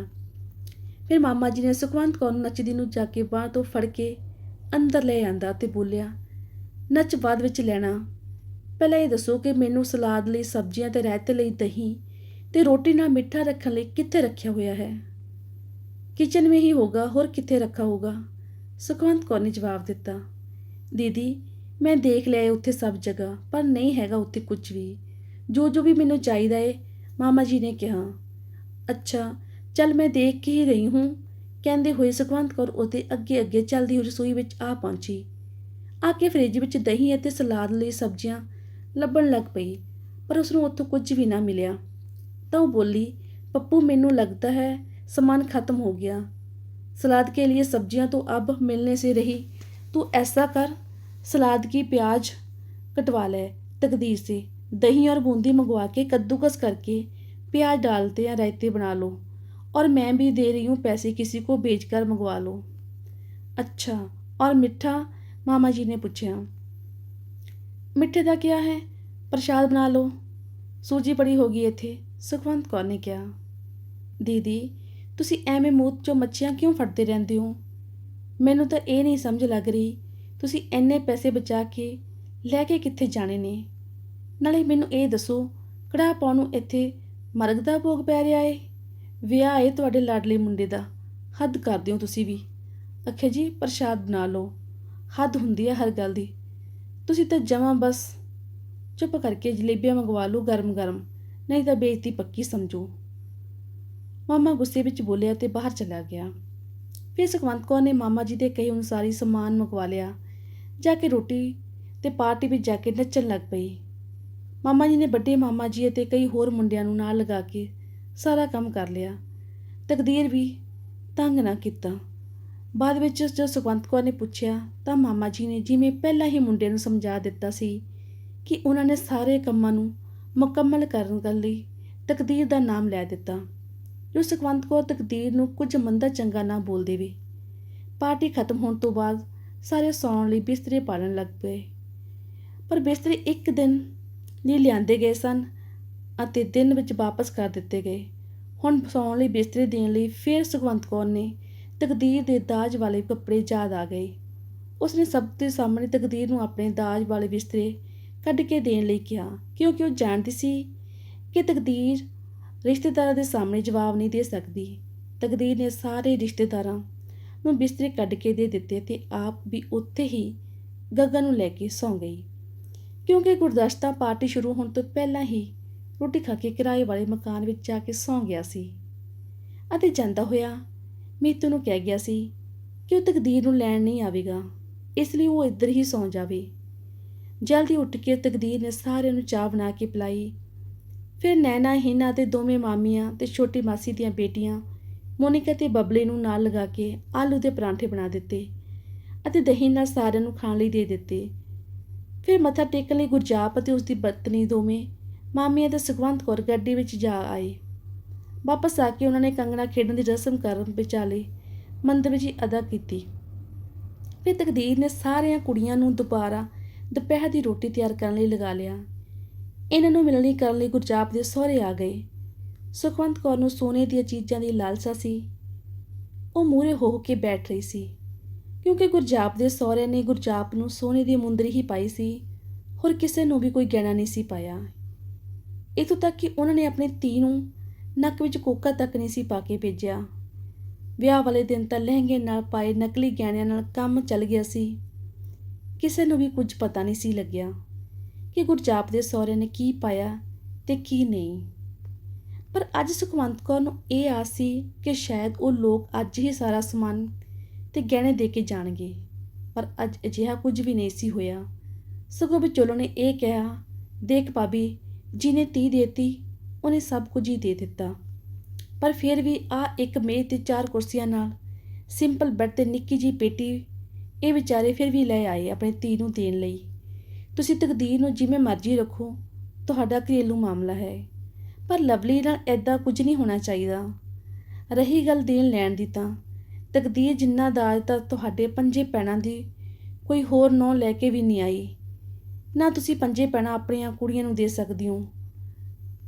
ਫਿਰ ਮਾਮਾ ਜੀ ਨੇ ਸੁਖਵੰਤ ਕੌਰ ਨੂੰ ਨੱਚਦੀ ਨੂੰ ਜਾ ਕੇ ਬਾਹ ਤੋਂ ਫੜ ਕੇ ਅੰਦਰ ਲੈ ਆਂਦਾ ਤੇ ਬੋਲਿਆ ਨੱਚ ਬਾਅਦ ਵਿੱਚ ਲੈਣਾ। ਪਹਿਲਾਂ ਇਹ ਦੱਸੋ ਕਿ ਮੈਨੂੰ ਸਲਾਦ ਲਈ, ਸਬਜ਼ੀਆਂ ਤੇ ਰਾਇਤੇ ਲਈ ਦਹੀਂ ਤੇ ਰੋਟੀ ਨਾਲ ਮਿੱਠਾ ਰੱਖਣ ਲਈ ਕਿੱਥੇ ਰੱਖਿਆ ਹੋਇਆ ਹੈ? ਕਿਚਨ ਵਿੱਚ ਹੀ ਹੋਗਾ ਹੋਰ ਕਿੱਥੇ ਰੱਖਾ ਹੋਗਾ ਸੁਖਵੰਤ ਕੌਰ ਨੇ ਜਵਾਬ ਦਿੱਤਾ, ਦੀਦੀ, ਮੈਂ ਦੇਖ ਲਿਆ ਏ ਉੱਥੇ ਸਭ ਜਗ੍ਹਾ, ਪਰ ਨਹੀਂ ਹੈਗਾ ਉੱਥੇ ਕੁਝ ਵੀ। ਜੋ ਜੋ ਵੀ ਮੈਨੂੰ ਚਾਹੀਦਾ ਏ, ਮਾਮਾ ਜੀ ਨੇ ਕਿਹਾ। ਅੱਛਾ, ਚੱਲ ਮੈਂ ਦੇਖ ਕੇ ਹੀ ਰਹੀ ਹੂੰ, ਕਹਿੰਦੇ ਹੋਏ ਸੁਖਵੰਤ ਕੌਰ ਉਹਦੇ ਅੱਗੇ ਅੱਗੇ ਚੱਲਦੀ ਹੋਈ ਰਸੋਈ ਵਿੱਚ ਆ ਪਹੁੰਚੀ। ਆ ਕੇ ਫ੍ਰਿਜ ਵਿੱਚ ਦਹੀਂ ਅਤੇ ਸਲਾਦ ਲਈ ਸਬਜ਼ੀਆਂ ਲੱਭਣ ਲੱਗ ਪਈ ਪਰ ਉਸ ਨੂੰ ਉੱਥੋਂ ਕੁਝ ਵੀ ਨਾ ਮਿਲਿਆ ਤਾਂ ਉਹ ਬੋਲੀ ਪੱਪੂ ਮੈਨੂੰ लगता है सामान खत्म हो गया सलाद के लिए सब्जियां तो अब मिलने से रही तू ऐसा कर सलाद की प्याज कटवा ले तकदीर से दही और बूंदी मंगवा के कद्दूकस करके प्याज डालते या रायते बना लो और मैं भी दे रही हूँ पैसे किसी को भेज कर मंगवा लो अच्छा और मिठा ਮਾਮਾ ਜੀ ਨੇ ਪੁੱਛਿਆ, ਮਿੱਠੇ ਦਾ ਕੀ ਹੈ? ਪ੍ਰਸ਼ਾਦ ਬਣਾ ਲਓ। ਸੂਜੀ ਪੜੀ ਗਈ ਇੱਥੇ। ਸੁਖਵੰਤ ਕੌਰ ਨੇ ਕਿਹਾ, ਦੀਦੀ, ਤੁਸੀਂ ਐਵੇਂ ਮੂੰਹ ਚੋਂ ਮੱਛੀਆਂ ਕਿਉਂ ਫੜਦੇ ਰਹਿੰਦੇ ਹੋ? ਮੈਨੂੰ ਤਾਂ ਇਹ ਨਹੀਂ ਸਮਝ ਲੱਗ ਰਹੀ, ਤੁਸੀਂ ਐਨੇ ਪੈਸੇ ਬਚਾ ਕੇ ਲੈ ਕੇ ਕਿੱਥੇ ਜਾਣੇ ਨੇ? ਨਾਲੇ ਮੈਨੂੰ ਇਹ ਦੱਸੋ ਕੜਾ ਪਾਉਣ ਨੂੰ ਇੱਥੇ ਮਰਗ ਦਾ ਭੋਗ ਪੈ ਰਿਹਾ ਏ? ਵਿਆਹ ਏ ਤੁਹਾਡੇ ਲਾਡਲੇ ਮੁੰਡੇ ਦਾ। ਹੱਦ ਕਰ ਦਿਓ ਤੁਸੀਂ ਵੀ। ਅਖੇ ਜੀ, ਪ੍ਰਸ਼ਾਦ ਬਣਾ ਲਓ। ਹੱਦ ਹੁੰਦੀ ਹੈ ਹਰ ਗੱਲ ਦੀ। ਤੁਸੀਂ ਤਾਂ ਜਮਾਂ ਬਸ ਚੁੱਪ ਕਰਕੇ ਜਲੇਬੀਆਂ ਮੰਗਵਾ ਲਓ ਗਰਮ-ਗਰਮ ਨਹੀਂ ਤਾਂ ਬੇਇੱਜ਼ਤੀ ਪੱਕੀ ਸਮਝੋ। ਮਾਮਾ ਗੁੱਸੇ ਵਿੱਚ ਬੋਲਿਆ ਤੇ ਬਾਹਰ ਚਲਾ ਗਿਆ। ਫਿਰ ਸੁਖਵੰਤ ਕੌਰ ਨੇ ਮਾਮਾ ਜੀ ਦੇ ਕਹੇ ਅਨੁਸਾਰ ਹੀ ਸਮਾਨ ਮੰਗਵਾ ਲਿਆ। ਜਾ ਕੇ ਰੋਟੀ ਤੇ ਪਾਰਟੀ ਵਿੱਚ ਜਾ ਕੇ ਨੱਚਣ ਲੱਗ ਪਈ। ਮਾਮਾ ਜੀ ਨੇ ਵੱਡੇ ਮਾਮਾ ਜੀ ਅਤੇ ਕਈ ਹੋਰ ਮੁੰਡਿਆਂ ਨੂੰ ਨਾਲ ਲਗਾ ਕੇ ਸਾਰਾ ਕੰਮ ਕਰ ਲਿਆ। ਤਕਦੀਰ ਵੀ ਤੰਗ ਨਾ ਕੀਤਾ। ਬਾਅਦ ਵਿੱਚ ਜਦੋਂ ਸੁਖਵੰਤ ਕੌਰ ਨੇ ਪੁੱਛਿਆ, ਤਾਂ ਮਾਮਾ ਜੀ ਨੇ ਜਿਵੇਂ ਪਹਿਲਾਂ ਹੀ ਮੁੰਡੇ ਨੂੰ ਸਮਝਾ ਦਿੱਤਾ ਸੀ ਕਿ ਉਹਨਾਂ ਨੇ ਸਾਰੇ ਕੰਮਾਂ ਨੂੰ ਮੁਕੰਮਲ ਕਰਨ ਲਈ ਤਕਦੀਰ ਦਾ ਨਾਮ ਲੈ ਦਿੱਤਾ, ਜੋ ਸੁਖਵੰਤ ਕੌਰ ਤਕਦੀਰ ਨੂੰ ਕੁਝ ਮੰਦਾ ਚੰਗਾ ਨਾ ਬੋਲ ਦੇਵੇ ਪਾਰਟੀ ਖਤਮ ਹੋਣ ਤੋਂ ਬਾਅਦ ਸਾਰੇ ਸੌਣ ਲਈ ਬਿਸਤਰੇ ਪਾਲਣ ਲੱਗ ਪਏ। ਪਰ ਬਿਸਤਰੇ ਇੱਕ ਦਿਨ ਲਈ ਲਿਆਂਦੇ ਗਏ ਸਨ ਅਤੇ ਦਿਨ ਵਿੱਚ ਵਾਪਸ ਕਰ ਦਿੱਤੇ ਗਏ। ਹੁਣ ਸੌਣ ਲਈ ਬਿਸਤਰੇ ਦੇਣ ਲਈ ਫਿਰ ਸੁਖਵੰਤ ਕੌਰ ਨੇ ਤਕਦੀਰ ਦੇ ਦਾਜ ਵਾਲੇ ਕੱਪੜੇ ਯਾਦ ਆ ਗਏ। ਉਸਨੇ ਸਭ ਦੇ ਸਾਹਮਣੇ ਤਕਦੀਰ ਨੂੰ ਆਪਣੇ ਦਾਜ ਵਾਲੇ ਬਿਸਤਰੇ ਕੱਢ ਕੇ ਦੇਣ ਲਈ ਕਿਹਾ, ਕਿਉਂਕਿ ਉਹ ਜਾਣਦੀ ਸੀ ਕਿ ਤਕਦੀਰ ਰਿਸ਼ਤੇਦਾਰਾਂ ਦੇ ਸਾਹਮਣੇ ਜਵਾਬ ਨਹੀਂ ਦੇ ਸਕਦੀ। ਤਕਦੀਰ ਨੇ ਸਾਰੇ ਰਿਸ਼ਤੇਦਾਰਾਂ ਨੂੰ ਬਿਸਤਰੇ ਕੱਢ ਕੇ ਦੇ ਦਿੱਤੇ ਤੇ ਆਪ ਵੀ ਉੱਥੇ ਹੀ ਗੱਗਾ ਨੂੰ ਲੈ ਕੇ ਸੌਂ ਗਈ। ਕਿਉਂਕਿ ਗੁਰਦਸ਼ਤਾ ਪਾਰਟੀ ਸ਼ੁਰੂ ਹੋਣ ਤੋਂ ਪਹਿਲਾਂ ਹੀ ਰੋਟੀ ਖਾ ਕੇ ਕਿਰਾਏ ਵਾਲੇ ਮਕਾਨ ਵਿੱਚ ਜਾ ਕੇ ਸੌਂ ਗਿਆ ਸੀ ਅਤੇ ਜਾਂਦਾ ਹੋਇਆ ਮੀਤੂ ਨੂੰ ਕਹਿ ਗਿਆ ਸੀ ਕਿ ਉਹ ਤਕਦੀਰ ਨੂੰ ਲੈਣ ਨਹੀਂ ਆਵੇਗਾ, ਇਸ ਲਈ ਉਹ ਇੱਧਰ ਹੀ ਸੌਂ ਜਾਵੇ। ਜਲਦੀ ਉੱਠ ਕੇ ਤਕਦੀਰ ਨੇ ਸਾਰਿਆਂ ਨੂੰ ਚਾਹ ਬਣਾ ਕੇ ਪਿਲਾਈ। ਫਿਰ ਨੈਣਾ ਹਿਨਾ ਤੇ ਦੋਵੇਂ ਮਾਮੀਆਂ ਤੇ ਛੋਟੀ ਮਾਸੀ ਦੀਆਂ ਬੇਟੀਆਂ ਮੋਨਿਕਾ ਤੇ ਬਬਲੇ ਨੂੰ ਨਾਲ ਲਗਾ ਕੇ ਆਲੂ ਦੇ ਪਰਾਂਠੇ ਬਣਾ ਦਿੱਤੇ ਅਤੇ ਦਹੀਂ ਨਾਲ ਸਾਰਿਆਂ ਨੂੰ ਖਾਣ ਲਈ ਦੇ ਦਿੱਤੇ। ਫਿਰ ਮੱਥਾ ਟੇਕਣ ਲਈ ਗੁਰਜਾਪ ਅਤੇ ਉਸ ਦੀ ਪਤਨੀ ਦੋਵੇਂ ਮਾਮੀਆਂ ਤੇ ਸੁਖਵੰਤ ਕੌਰ ਗੱਡੀ ਵਿੱਚ ਜਾ ਆਏ। ਵਾਪਸ ਆ ਕੇ ਉਹਨਾਂ ਨੇ ਕੰਗਣਾ ਖੇਡਣ ਦੀ ਰਸਮ ਕਰਨ ਵਿਚਾਲੇ ਮੰਦਰ ਵਿੱਚ ਅਦਾ ਕੀਤੀ। ਫਿਰ ਤਕਦੀਰ ਨੇ ਸਾਰੀਆਂ ਕੁੜੀਆਂ ਨੂੰ ਦੁਬਾਰਾ ਦੁਪਹਿਰ ਦੀ ਰੋਟੀ ਤਿਆਰ ਕਰਨ ਲਈ ਲਗਾ ਲਿਆ। ਇਹਨਾਂ ਨੂੰ ਮਿਲਣੀ ਕਰਨ ਲਈ ਗੁਰਜਾਪ ਦੇ ਸਹੁਰੇ ਆ ਗਏ। ਸੁਖਵੰਤ ਕੌਰ ਨੂੰ ਸੋਨੇ ਦੀਆਂ ਚੀਜ਼ਾਂ ਦੀ ਲਾਲਸਾ ਸੀ। ਉਹ ਮੂਹਰੇ ਹੋ ਕੇ ਬੈਠ ਰਹੀ ਸੀ। ਕਿਉਂਕਿ ਗੁਰਜਾਪ ਦੇ ਸਹੁਰੇ ਨੇ ਗੁਰਜਾਪ ਨੂੰ ਸੋਨੇ ਦੀ ਮੁੰਦਰੀ ਹੀ ਪਾਈ ਸੀ, ਹੋਰ ਕਿਸੇ ਨੂੰ ਵੀ ਕੋਈ ਗਹਿਣਾ ਨਹੀਂ ਸੀ ਪਾਇਆ। ਇਥੋਂ ਤੱਕ ਕਿ ਉਹਨਾਂ ਨੇ ਆਪਣੀ ਧੀ ਨੂੰ ਨੱਕ ਵਿੱਚ ਕੋਕਾ ਤੱਕ ਨਹੀਂ ਸੀ ਪਾ ਕੇ ਭੇਜਿਆ। ਵਿਆਹ ਵਾਲੇ ਦਿਨ ਤਾਂ ਲਹਿੰਗੇ ਨਾਲ ਪਾਏ ਨਕਲੀ ਗਹਿਣਿਆਂ ਨਾਲ ਕੰਮ ਚੱਲ ਗਿਆ ਸੀ। ਕਿਸੇ ਨੂੰ ਵੀ ਕੁਝ ਪਤਾ ਨਹੀਂ ਸੀ ਲੱਗਿਆ ਕਿ ਗੁਰਜਾਪ ਦੇ ਸਹੁਰੇ ਨੇ ਕੀ ਪਾਇਆ ਤੇ ਕੀ ਨਹੀਂ। ਪਰ ਅੱਜ ਸੁਖਵੰਤ ਕੌਰ ਨੂੰ ਇਹ ਆਸ ਸੀ ਕਿ ਸ਼ਾਇਦ ਉਹ ਲੋਕ ਅੱਜ ਹੀ ਸਾਰਾ ਸਮਾਨ ਤੇ ਗਹਿਣੇ ਦੇ ਕੇ ਜਾਣਗੇ। ਪਰ ਅੱਜ ਅਜਿਹਾ ਕੁਝ ਵੀ ਨਹੀਂ ਸੀ ਹੋਇਆ। ਸਗੋਂ ਵਿਚੋਲੋ ਨੇ ਇਹ ਕਿਹਾ, ਦੇਖ ਭਾਬੀ, ਜਿਹਨੇ ਤੀ ਦੇਤੀ ਉਹਨੇ ਸਭ ਕੁਝ ਹੀ ਦੇ ਦਿੱਤਾ। ਪਰ ਫਿਰ ਵੀ ਆ ਇੱਕ ਮੇਜ਼ ਤੇ ਚਾਰ ਕੁਰਸੀਆਂ ਨਾਲ ਸਿੰਪਲ ਬੈੱਡ ਤੇ ਨਿੱਕੀ ਜੀ ਪੇਟੀ ਇਹ ਵਿਚਾਰੇ ਫਿਰ ਵੀ ਲੈ ਆਏ ਆਪਣੀ ਧੀ ਨੂੰ ਦੇਣ ਲਈ। ਤੁਸੀਂ ਤਕਦੀਰ ਨੂੰ ਜਿਵੇਂ ਮਰਜ਼ੀ ਰੱਖੋ, ਤੁਹਾਡਾ ਘਰੇਲੂ ਮਾਮਲਾ ਹੈ। ਪਰ ਲਵਲੀ ਨਾਲ ਐਦਾਂ ਕੁਝ ਨਹੀਂ ਹੋਣਾ ਚਾਹੀਦਾ। ਰਹੀ ਗੱਲ ਦੇਣ ਲੈਣ ਦੀ ਤਾਂ, ਤਕਦੀਰ ਜਿੰਨਾ ਦਾਜ ਤਾਂ ਤੁਹਾਡੇ ਪੰਜੇ ਪੈਣਾ ਦੀ ਕੋਈ ਹੋਰ ਨੌ ਲੈ ਕੇ ਵੀ ਨਹੀਂ ਆਈ। ਨਾ ਤੁਸੀਂ ਪੰਜੇ ਪੈਣਾ ਆਪਣੀਆਂ ਕੁੜੀਆਂ ਨੂੰ ਦੇ ਸਕਦੀ ਹੋ।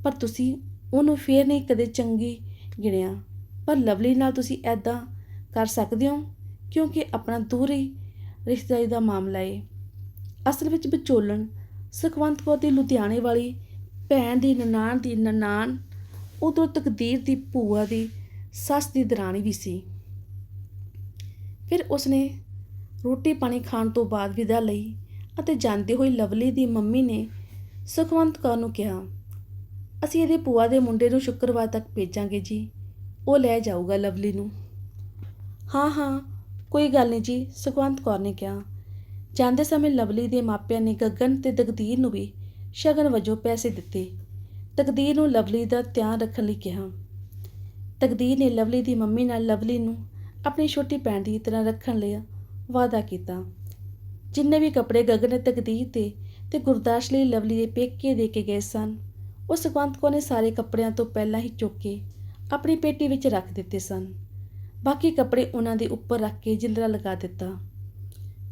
ਪਰ ਤੁਸੀਂ ਉਹਨੂੰ ਫੇਰ ਨਹੀਂ ਕਦੇ ਚੰਗੀ ਗਿਣਿਆ। ਪਰ ਲਵਲੀ ਨਾਲ ਤੁਸੀਂ ਐਦਾਂ ਕਰ ਸਕਦੇ ਹੋ, ਕਿਉਂਕਿ ਆਪਣਾ ਦੂਰੀ ਰਿਸ਼ਤੇਦਾਰੀ ਦਾ ਮਾਮਲਾ ਏ। ਅਸਲ ਵਿੱਚ ਵਿਚੋਲਣ, ਸੁਖਵੰਤ ਕੌਰ ਦੀ ਲੁਧਿਆਣੇ ਵਾਲੀ ਭੈਣ ਦੀ ਨਨਾਣ ਦੀ ਨਨਾਣ, ਉਧਰੋਂ ਤਕਦੀਰ ਦੀ ਭੂਆ ਦੀ ਸੱਸ ਦੀ ਦਰਾਣੀ ਵੀ ਸੀ। ਫਿਰ ਉਸਨੇ ਰੋਟੀ ਪਾਣੀ ਖਾਣ ਤੋਂ ਬਾਅਦ ਵਿਦਾ ਲਈ ਅਤੇ ਜਾਂਦੇ ਹੋਏ ਲਵਲੀ ਦੀ ਮੰਮੀ ਨੇ ਸੁਖਵੰਤ ਕੌਰ ਨੂੰ ਕਿਹਾ ਅਸੀਂ ਇਹਦੇ ਪੂਆ ਦੇ ਮੁੰਡੇ ਨੂੰ ਸ਼ੁੱਕਰਵਾਰ ਤੱਕ ਭੇਜਾਂਗੇ ਜੀ। ਉਹ ਲੈ ਜਾਊਗਾ ਲਵਲੀ ਨੂੰ। ਹਾਂ ਹਾਂ, ਕੋਈ ਗੱਲ ਨਹੀਂ ਜੀ, ਸੁਖਵੰਤ ਕੌਰ ਨੇ ਕਿਹਾ। ਜਾਂਦੇ ਸਮੇਂ ਲਵਲੀ ਦੇ ਮਾਪਿਆਂ ਨੇ ਗਗਨ ਤੇ ਤਕਦੀਰ ਨੂੰ ਵੀ ਸ਼ਗਨ ਵਜੋਂ ਪੈਸੇ ਦਿੱਤੇ। ਤਕਦੀਰ ਨੂੰ ਲਵਲੀ ਦਾ ਧਿਆਨ ਰੱਖਣ ਲਈ ਕਿਹਾ। ਤਕਦੀਰ ਨੇ ਲਵਲੀ ਦੀ ਮੰਮੀ ਨਾਲ ਲਵਲੀ ਨੂੰ ਆਪਣੀ ਛੋਟੀ ਭੈਣ ਦੀ ਤਰ੍ਹਾਂ ਰੱਖਣ ਲਈ ਵਾਅਦਾ ਕੀਤਾ। ਜਿੰਨੇ ਵੀ ਕੱਪੜੇ ਗਗਨ ਨੇ ਤਕਦੀਰ ਤੇ ਤੇ ਗੁਰਦਾਸ਼ ਲਈ ਲਵਲੀ ਦੇ ਪੇਕੇ ਦੇ ਕੇ ਗਏ ਸਨ ਉਹ ਸੁਖਵੰਤ ਕੌਰ ਨੇ ਸਾਰੇ ਕੱਪੜਿਆਂ ਤੋਂ ਪਹਿਲਾਂ ਹੀ ਚੁੱਕ ਕੇ ਆਪਣੀ ਪੇਟੀ ਵਿੱਚ ਰੱਖ ਦਿੱਤੇ ਸਨ। ਬਾਕੀ ਕੱਪੜੇ ਉਹਨਾਂ ਦੇ ਉੱਪਰ ਰੱਖ ਕੇ ਜਿੰਦਰਾ ਲਗਾ ਦਿੱਤਾ।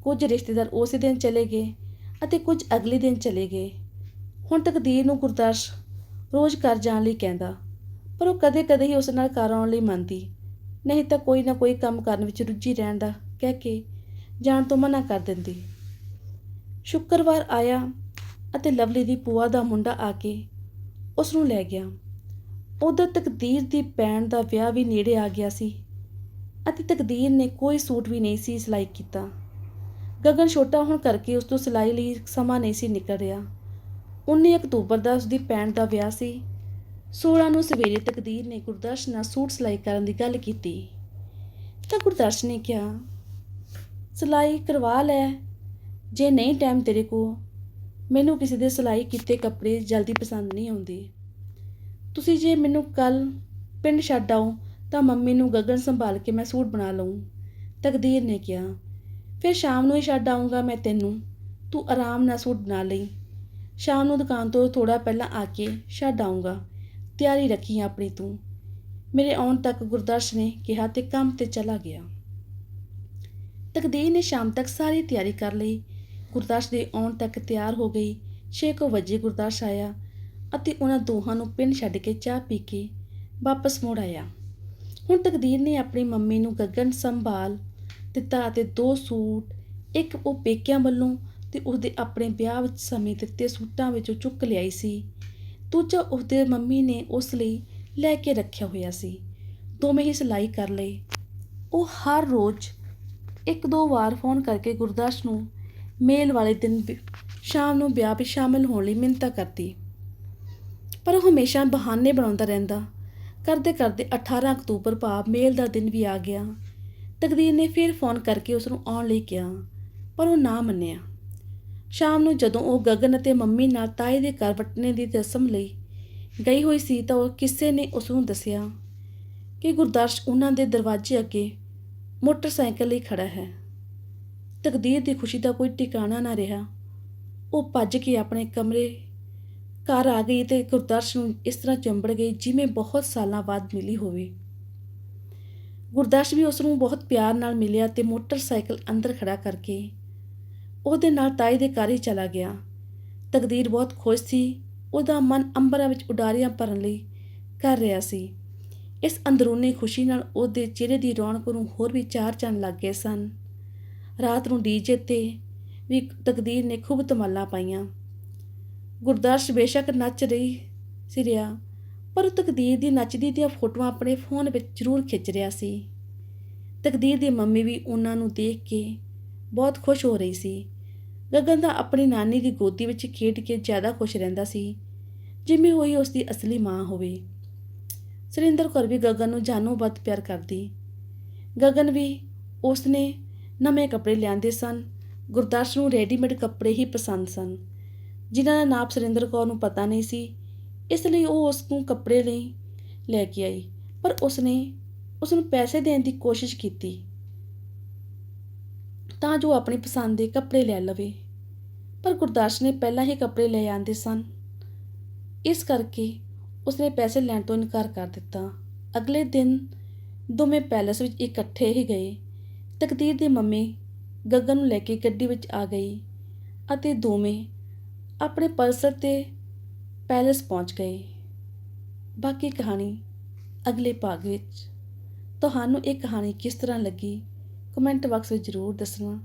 ਕੁਝ ਰਿਸ਼ਤੇਦਾਰ ਉਸੇ ਦਿਨ ਚਲੇ ਗਏ ਅਤੇ ਕੁਝ ਅਗਲੇ ਦਿਨ ਚਲੇ ਗਏ। ਹੁਣ ਤਕਦੀਰ ਨੂੰ ਗੁਰਦਾਸ਼ ਰੋਜ਼ ਘਰ ਜਾਣ ਲਈ ਕਹਿੰਦਾ, ਪਰ ਉਹ ਕਦੇ-ਕਦੇ ਹੀ ਉਸ ਨਾਲ ਘਰ ਆਉਣ ਲਈ ਮੰਨਦੀ। ਨਹੀਂ ਤਾਂ ਕੋਈ ਨਾ ਕੋਈ ਕੰਮ ਕਰਨ ਵਿੱਚ ਰੁੱਝੀ ਰਹਿਣ ਦਾ ਕਹਿ ਕੇ ਜਾਣ ਤੋਂ ਮਨਾ ਕਰ ਦਿੰਦੀ। ਸ਼ੁੱਕਰਵਾਰ ਆਇਆ ਅਤੇ ਲਵਲੀ ਦੀ ਭੂਆ ਦਾ ਮੁੰਡਾ ਆ ਕੇ ਉਸ ਨੂੰ ਲੈ ਗਿਆ। ਉਧਰ ਤਕਦੀਰ ਦੀ ਭੈਣ ਦਾ ਵਿਆਹ ਵੀ ਨੇੜੇ ਆ ਗਿਆ ਸੀ ਅਤੇ ਤਕਦੀਰ ਨੇ ਕੋਈ ਸੂਟ ਵੀ ਨਹੀਂ ਸੀ ਸਿਲਾਈ ਕੀਤਾ। ਗਗਨ ਛੋਟਾ ਹੋਣ ਕਰਕੇ ਉਸ ਤੋਂ ਸਿਲਾਈ ਲਈ ਸਮਾਂ ਨਹੀਂ ਸੀ ਨਿਕਲ ਰਿਹਾ। 19 ਅਕਤੂਬਰ ਦਾ ਉਸ ਦੀ ਭੈਣ ਦਾ ਵਿਆਹ ਸੀ। 16 ਨੂੰ ਸਵੇਰੇ ਤਕਦੀਰ ਨੇ ਗੁਰਦਰਸ਼ ਨਾਲ ਸੂਟ ਸਿਲਾਈ ਕਰਨ ਦੀ ਗੱਲ ਕੀਤੀ। ਤਾਂ ਗੁਰਦਰਸ਼ ਨੇ ਕਿਹਾ, ਸਿਲਾਈ ਕਰਵਾ ਲੈ, ਜੇ ਨਹੀਂ ਟਾਈਮ ਤੇਰੇ ਕੋਲ ਮੈਨੂੰ ਕਿਸੇ ਦੇ ਸਿਲਾਈ ਕੀਤੇ ਕੱਪੜੇ ਜਲਦੀ ਪਸੰਦ ਨਹੀਂ ਆਉਂਦੇ। ਤੁਸੀਂ ਜੇ ਮੈਨੂੰ ਕੱਲ ਪਿੰਡ ਛੱਡ ਆਓ, ਤਾਂ ਮੰਮੀ ਨੂੰ ਗਗਨ ਸੰਭਾਲ ਕੇ ਮੈਂ ਸੂਟ ਬਣਾ ਲਵਾਂ ਤਕਦੀਰ ਨੇ ਕਿਹਾ। ਫਿਰ ਸ਼ਾਮ ਨੂੰ ਹੀ ਛੱਡ ਆਉਂਗਾ ਮੈਂ ਤੈਨੂੰ, ਤੂੰ ਆਰਾਮ ਨਾਲ ਸੂਟ ਬਣਾ ਲਈ। ਸ਼ਾਮ ਨੂੰ ਦੁਕਾਨ ਤੋਂ ਥੋੜਾ ਪਹਿਲਾਂ ਆ ਕੇ ਛੱਡ ਆਉਂਗਾ ਤਿਆਰੀ ਰੱਖੀ ਆਪਣੀ ਤੂੰ। ਮੇਰੇ ਆਉਣ ਤੱਕ ਗੁਰਦਰਸ਼ ਨੇ ਕਿਹਾ ਤੇ ਕੰਮ ਤੇ ਚਲਾ ਗਿਆ। ਤਕਦੀਰ ਨੇ ਸ਼ਾਮ ਤੱਕ ਸਾਰੀ ਤਿਆਰੀ ਕਰ ਲਈ ਗੁਰਦਾਸ ਦੇ ਆਉਣ ਤੱਕ ਤਿਆਰ ਹੋ ਗਈ। 6 ਵਜੇ ਗੁਰਦਾਸ ਆਇਆ ਅਤੇ ਉਹਨਾਂ ਦੋਹਾਂ ਨੂੰ ਪਿੰਡ ਛੱਡ ਕੇ ਚਾਹ ਪੀ ਕੇ ਵਾਪਸ ਮੁੜ ਆਇਆ। ਹੁਣ ਤਕਦੀਰ ਨੇ ਆਪਣੀ ਮੰਮੀ ਨੂੰ ਗਗਨ ਸੰਭਾਲ ਦਿੱਤਾ ਅਤੇ ਦੋ ਸੂਟ, ਇੱਕ ਉਹ ਪੇਕਿਆਂ ਵੱਲੋਂ ਤੇ ਉਸਦੇ ਆਪਣੇ ਵਿਆਹ ਵਿੱਚ ਸਮੇਂ ਦਿੱਤੇ ਸੂਟਾਂ ਵਿੱਚੋਂ ਚੁੱਕ ਲਿਆਈ ਸੀ। ਦੂਜਾ ਉਸਦੇ ਮੰਮੀ ਨੇ ਉਸ ਲਈ ਲੈ ਕੇ ਰੱਖਿਆ ਹੋਇਆ ਸੀ। ਦੋਵੇਂ ਹੀ ਸਿਲਾਈ ਕਰ ਲਈ ਉਹ ਹਰ ਰੋਜ਼ ਇੱਕ ਦੋ ਵਾਰ ਫੋਨ ਕਰਕੇ ਗੁਰਦਾਸ ਨੂੰ ਮੇਲ ਵਾਲੇ ਦਿਨ ਵੀ ਸ਼ਾਮ ਨੂੰ ਵਿਆਹ ਵਿੱਚ ਸ਼ਾਮਲ ਹੋਣ ਲਈ ਮਿੰਤਾ ਕਰਦੀ। ਪਰ ਉਹ ਹਮੇਸ਼ਾ ਬਹਾਨੇ ਬਣਾਉਂਦਾ ਰਹਿੰਦਾ। ਕਰਦੇ ਕਰਦੇ 18 ਅਕਤੂਬਰ ਭਾਵ ਮੇਲ ਦਾ ਦਿਨ ਵੀ ਆ ਗਿਆ। ਤਕਦੀਰ ਨੇ ਫਿਰ ਫੋਨ ਕਰਕੇ ਉਸ ਨੂੰ ਆਉਣ ਲਈ ਕਿਹਾ, ਪਰ ਉਹ ਨਾ ਮੰਨਿਆ। ਸ਼ਾਮ ਨੂੰ ਜਦੋਂ ਉਹ ਗਗਨ ਅਤੇ ਮੰਮੀ ਨਾਲ ਤਾਏ ਦੇ ਘਰ ਵਟਣੇ ਦੀ ਰਸਮ ਲਈ ਗਈ ਹੋਈ ਸੀ ਤਾਂ ਉਹ ਕਿਸੇ ਨੇ ਉਸ ਨੂੰ ਦੱਸਿਆ ਕਿ ਗੁਰਦਾਸ਼ ਉਹਨਾਂ ਦੇ ਦਰਵਾਜ਼ੇ ਅੱਗੇ ਮੋਟਰਸਾਈਕਲ ਲਈ ਖੜਾ ਹੈ। ਤਕਦੀਰ ਦੀ ਖੁਸ਼ੀ ਦਾ ਕੋਈ ਟਿਕਾਣਾ ਨਾ ਰਿਹਾ। ਉਹ ਭੱਜ ਕੇ ਆਪਣੇ ਕਮਰੇ ਘਰ ਆ ਗਈ ਤੇ ਗੁਰਦਰਸ਼ ਨੂੰ ਇਸ ਤਰ੍ਹਾਂ ਚੰਬੜ ਗਈ ਜਿਵੇਂ ਬਹੁਤ ਸਾਲਾਂ ਬਾਅਦ ਮਿਲੀ ਹੋਵੇ। ਗੁਰਦਰਸ਼ ਵੀ ਉਸ ਨੂੰ ਬਹੁਤ ਪਿਆਰ ਨਾਲ ਮਿਲਿਆ ਤੇ ਮੋਟਰਸਾਈਕਲ ਅੰਦਰ ਖੜਾ ਕਰਕੇ ਉਹਦੇ ਨਾਲ ਤਾਈ ਦੇ ਘਰ ਹੀ ਚਲਾ ਗਿਆ। ਤਕਦੀਰ ਬਹੁਤ ਖੁਸ਼ ਸੀ। ਉਹਦਾ ਮਨ ਅੰਬਰਾਂ ਵਿੱਚ ਉਡਾਰੀਆਂ ਭਰਨ ਲਈ ਕਰ ਰਿਹਾ ਸੀ। ਇਸ ਅੰਦਰੂਨੀ ਖੁਸ਼ੀ ਨਾਲ ਉਹਦੇ ਚਿਹਰੇ ਦੀ ਰੌਣਕ ਨੂੰ ਹੋਰ ਵੀ ਚਾਰ ਚੰਨ ਲੱਗ ਗਏ ਸਨ। ਰਾਤ ਨੂੰ ਡੀਜੇ ਤੇ ਵੀ ਤਕਦੀਰ ਨੇ ਖੂਬ ਧਮਾਲਾਂ ਪਾਈਆਂ। ਗੁਰਦਰਸ਼ ਬੇਸ਼ੱਕ ਨੱਚ ਰਹੀ ਸੀ ਰਿਹਾ, ਪਰ ਉਹ ਤਕਦੀਰ ਦੀ ਨੱਚਦੀ ਦੀਆਂ ਫੋਟੋਆਂ ਆਪਣੇ ਫੋਨ ਵਿੱਚ ਜ਼ਰੂਰ ਖਿੱਚ ਰਿਹਾ ਸੀ। ਤਕਦੀਰ ਦੀ ਮੰਮੀ ਵੀ ਉਹਨਾਂ ਨੂੰ ਦੇਖ ਕੇ ਬਹੁਤ ਖੁਸ਼ ਹੋ ਰਹੀ ਸੀ। ਗਗਨ ਦਾ ਆਪਣੀ ਨਾਨੀ ਦੀ ਗੋਦੀ ਵਿੱਚ ਖੇਡ ਕੇ ਜ਼ਿਆਦਾ ਖੁਸ਼ ਰਹਿੰਦਾ ਸੀ, ਜਿਵੇਂ ਹੋਈ ਉਸ ਦੀ ਅਸਲੀ ਮਾਂ ਹੋਵੇ। ਸੁਰਿੰਦਰ ਕੌਰ ਵੀ ਗਗਨ ਨੂੰ ਜਾਨੋਂ ਵੱਧ ਪਿਆਰ ਕਰਦੀ। ਗਗਨ ਵੀ ਉਸਨੇ ਨਵੇਂ ਕੱਪੜੇ ਲਿਆਂਦੇ ਸਨ। ਗੁਰਦਾਸ ਨੂੰ ਰੈਡੀਮੇਡ ਕੱਪੜੇ ਹੀ ਪਸੰਦ ਸਨ। ਜਿਨ੍ਹਾਂ ਦਾ ਨਾਪ ਸੁਰਿੰਦਰ ਕੌਰ ਨੂੰ ਪਤਾ ਨਹੀਂ ਸੀ। ਇਸ ਲਈ ਉਹ ਉਸ ਨੂੰ ਕੱਪੜੇ ਲਈ ਲੈ ਕੇ ਆਈ, ਪਰ ਉਸਨੇ ਉਸ ਨੂੰ ਪੈਸੇ ਦੇਣ ਦੀ ਕੋਸ਼ਿਸ਼ ਕੀਤੀ। ਤਾਂ ਜੋ ਆਪਣੀ ਪਸੰਦ ਦੇ ਕੱਪੜੇ ਲੈ ਲਵੇ। ਪਰ ਗੁਰਦਾਸ ਨੇ ਪਹਿਲਾਂ ਹੀ ਕੱਪੜੇ ਲੈ ਆਂਦੇ ਸਨ। ਇਸ ਕਰਕੇ ਉਸਨੇ ਪੈਸੇ ਲੈਣ ਤੋਂ ਇਨਕਾਰ ਕਰ ਦਿੱਤਾ। ਅਗਲੇ ਦਿਨ ਦੋਵੇਂ ਪੈਲਸ ਵਿੱਚ ਇਕੱਠੇ ਹੀ ਗਏ। ਤਕਦੀਰ ਦੀ ਮੰਮੀ ਗੱਗਨ ਨੂੰ ਲੈ ਕੇ ਗੱਡੀ ਵਿੱਚ ਆ ਗਈ ਅਤੇ ਦੋਵੇਂ ਆਪਣੇ ਪਲਸਰ ਤੇ ਪੈਲਸ ਪਹੁੰਚ ਗਏ। ਬਾਕੀ ਕਹਾਣੀ ਅਗਲੇ ਭਾਗ ਵਿੱਚ। ਤੁਹਾਨੂੰ ਇਹ ਕਹਾਣੀ ਕਿਸ ਤਰ੍ਹਾਂ ਲੱਗੀ? ਕਮੈਂਟ ਬਾਕਸ ਵਿੱਚ ਜ਼ਰੂਰ ਦੱਸਣਾ।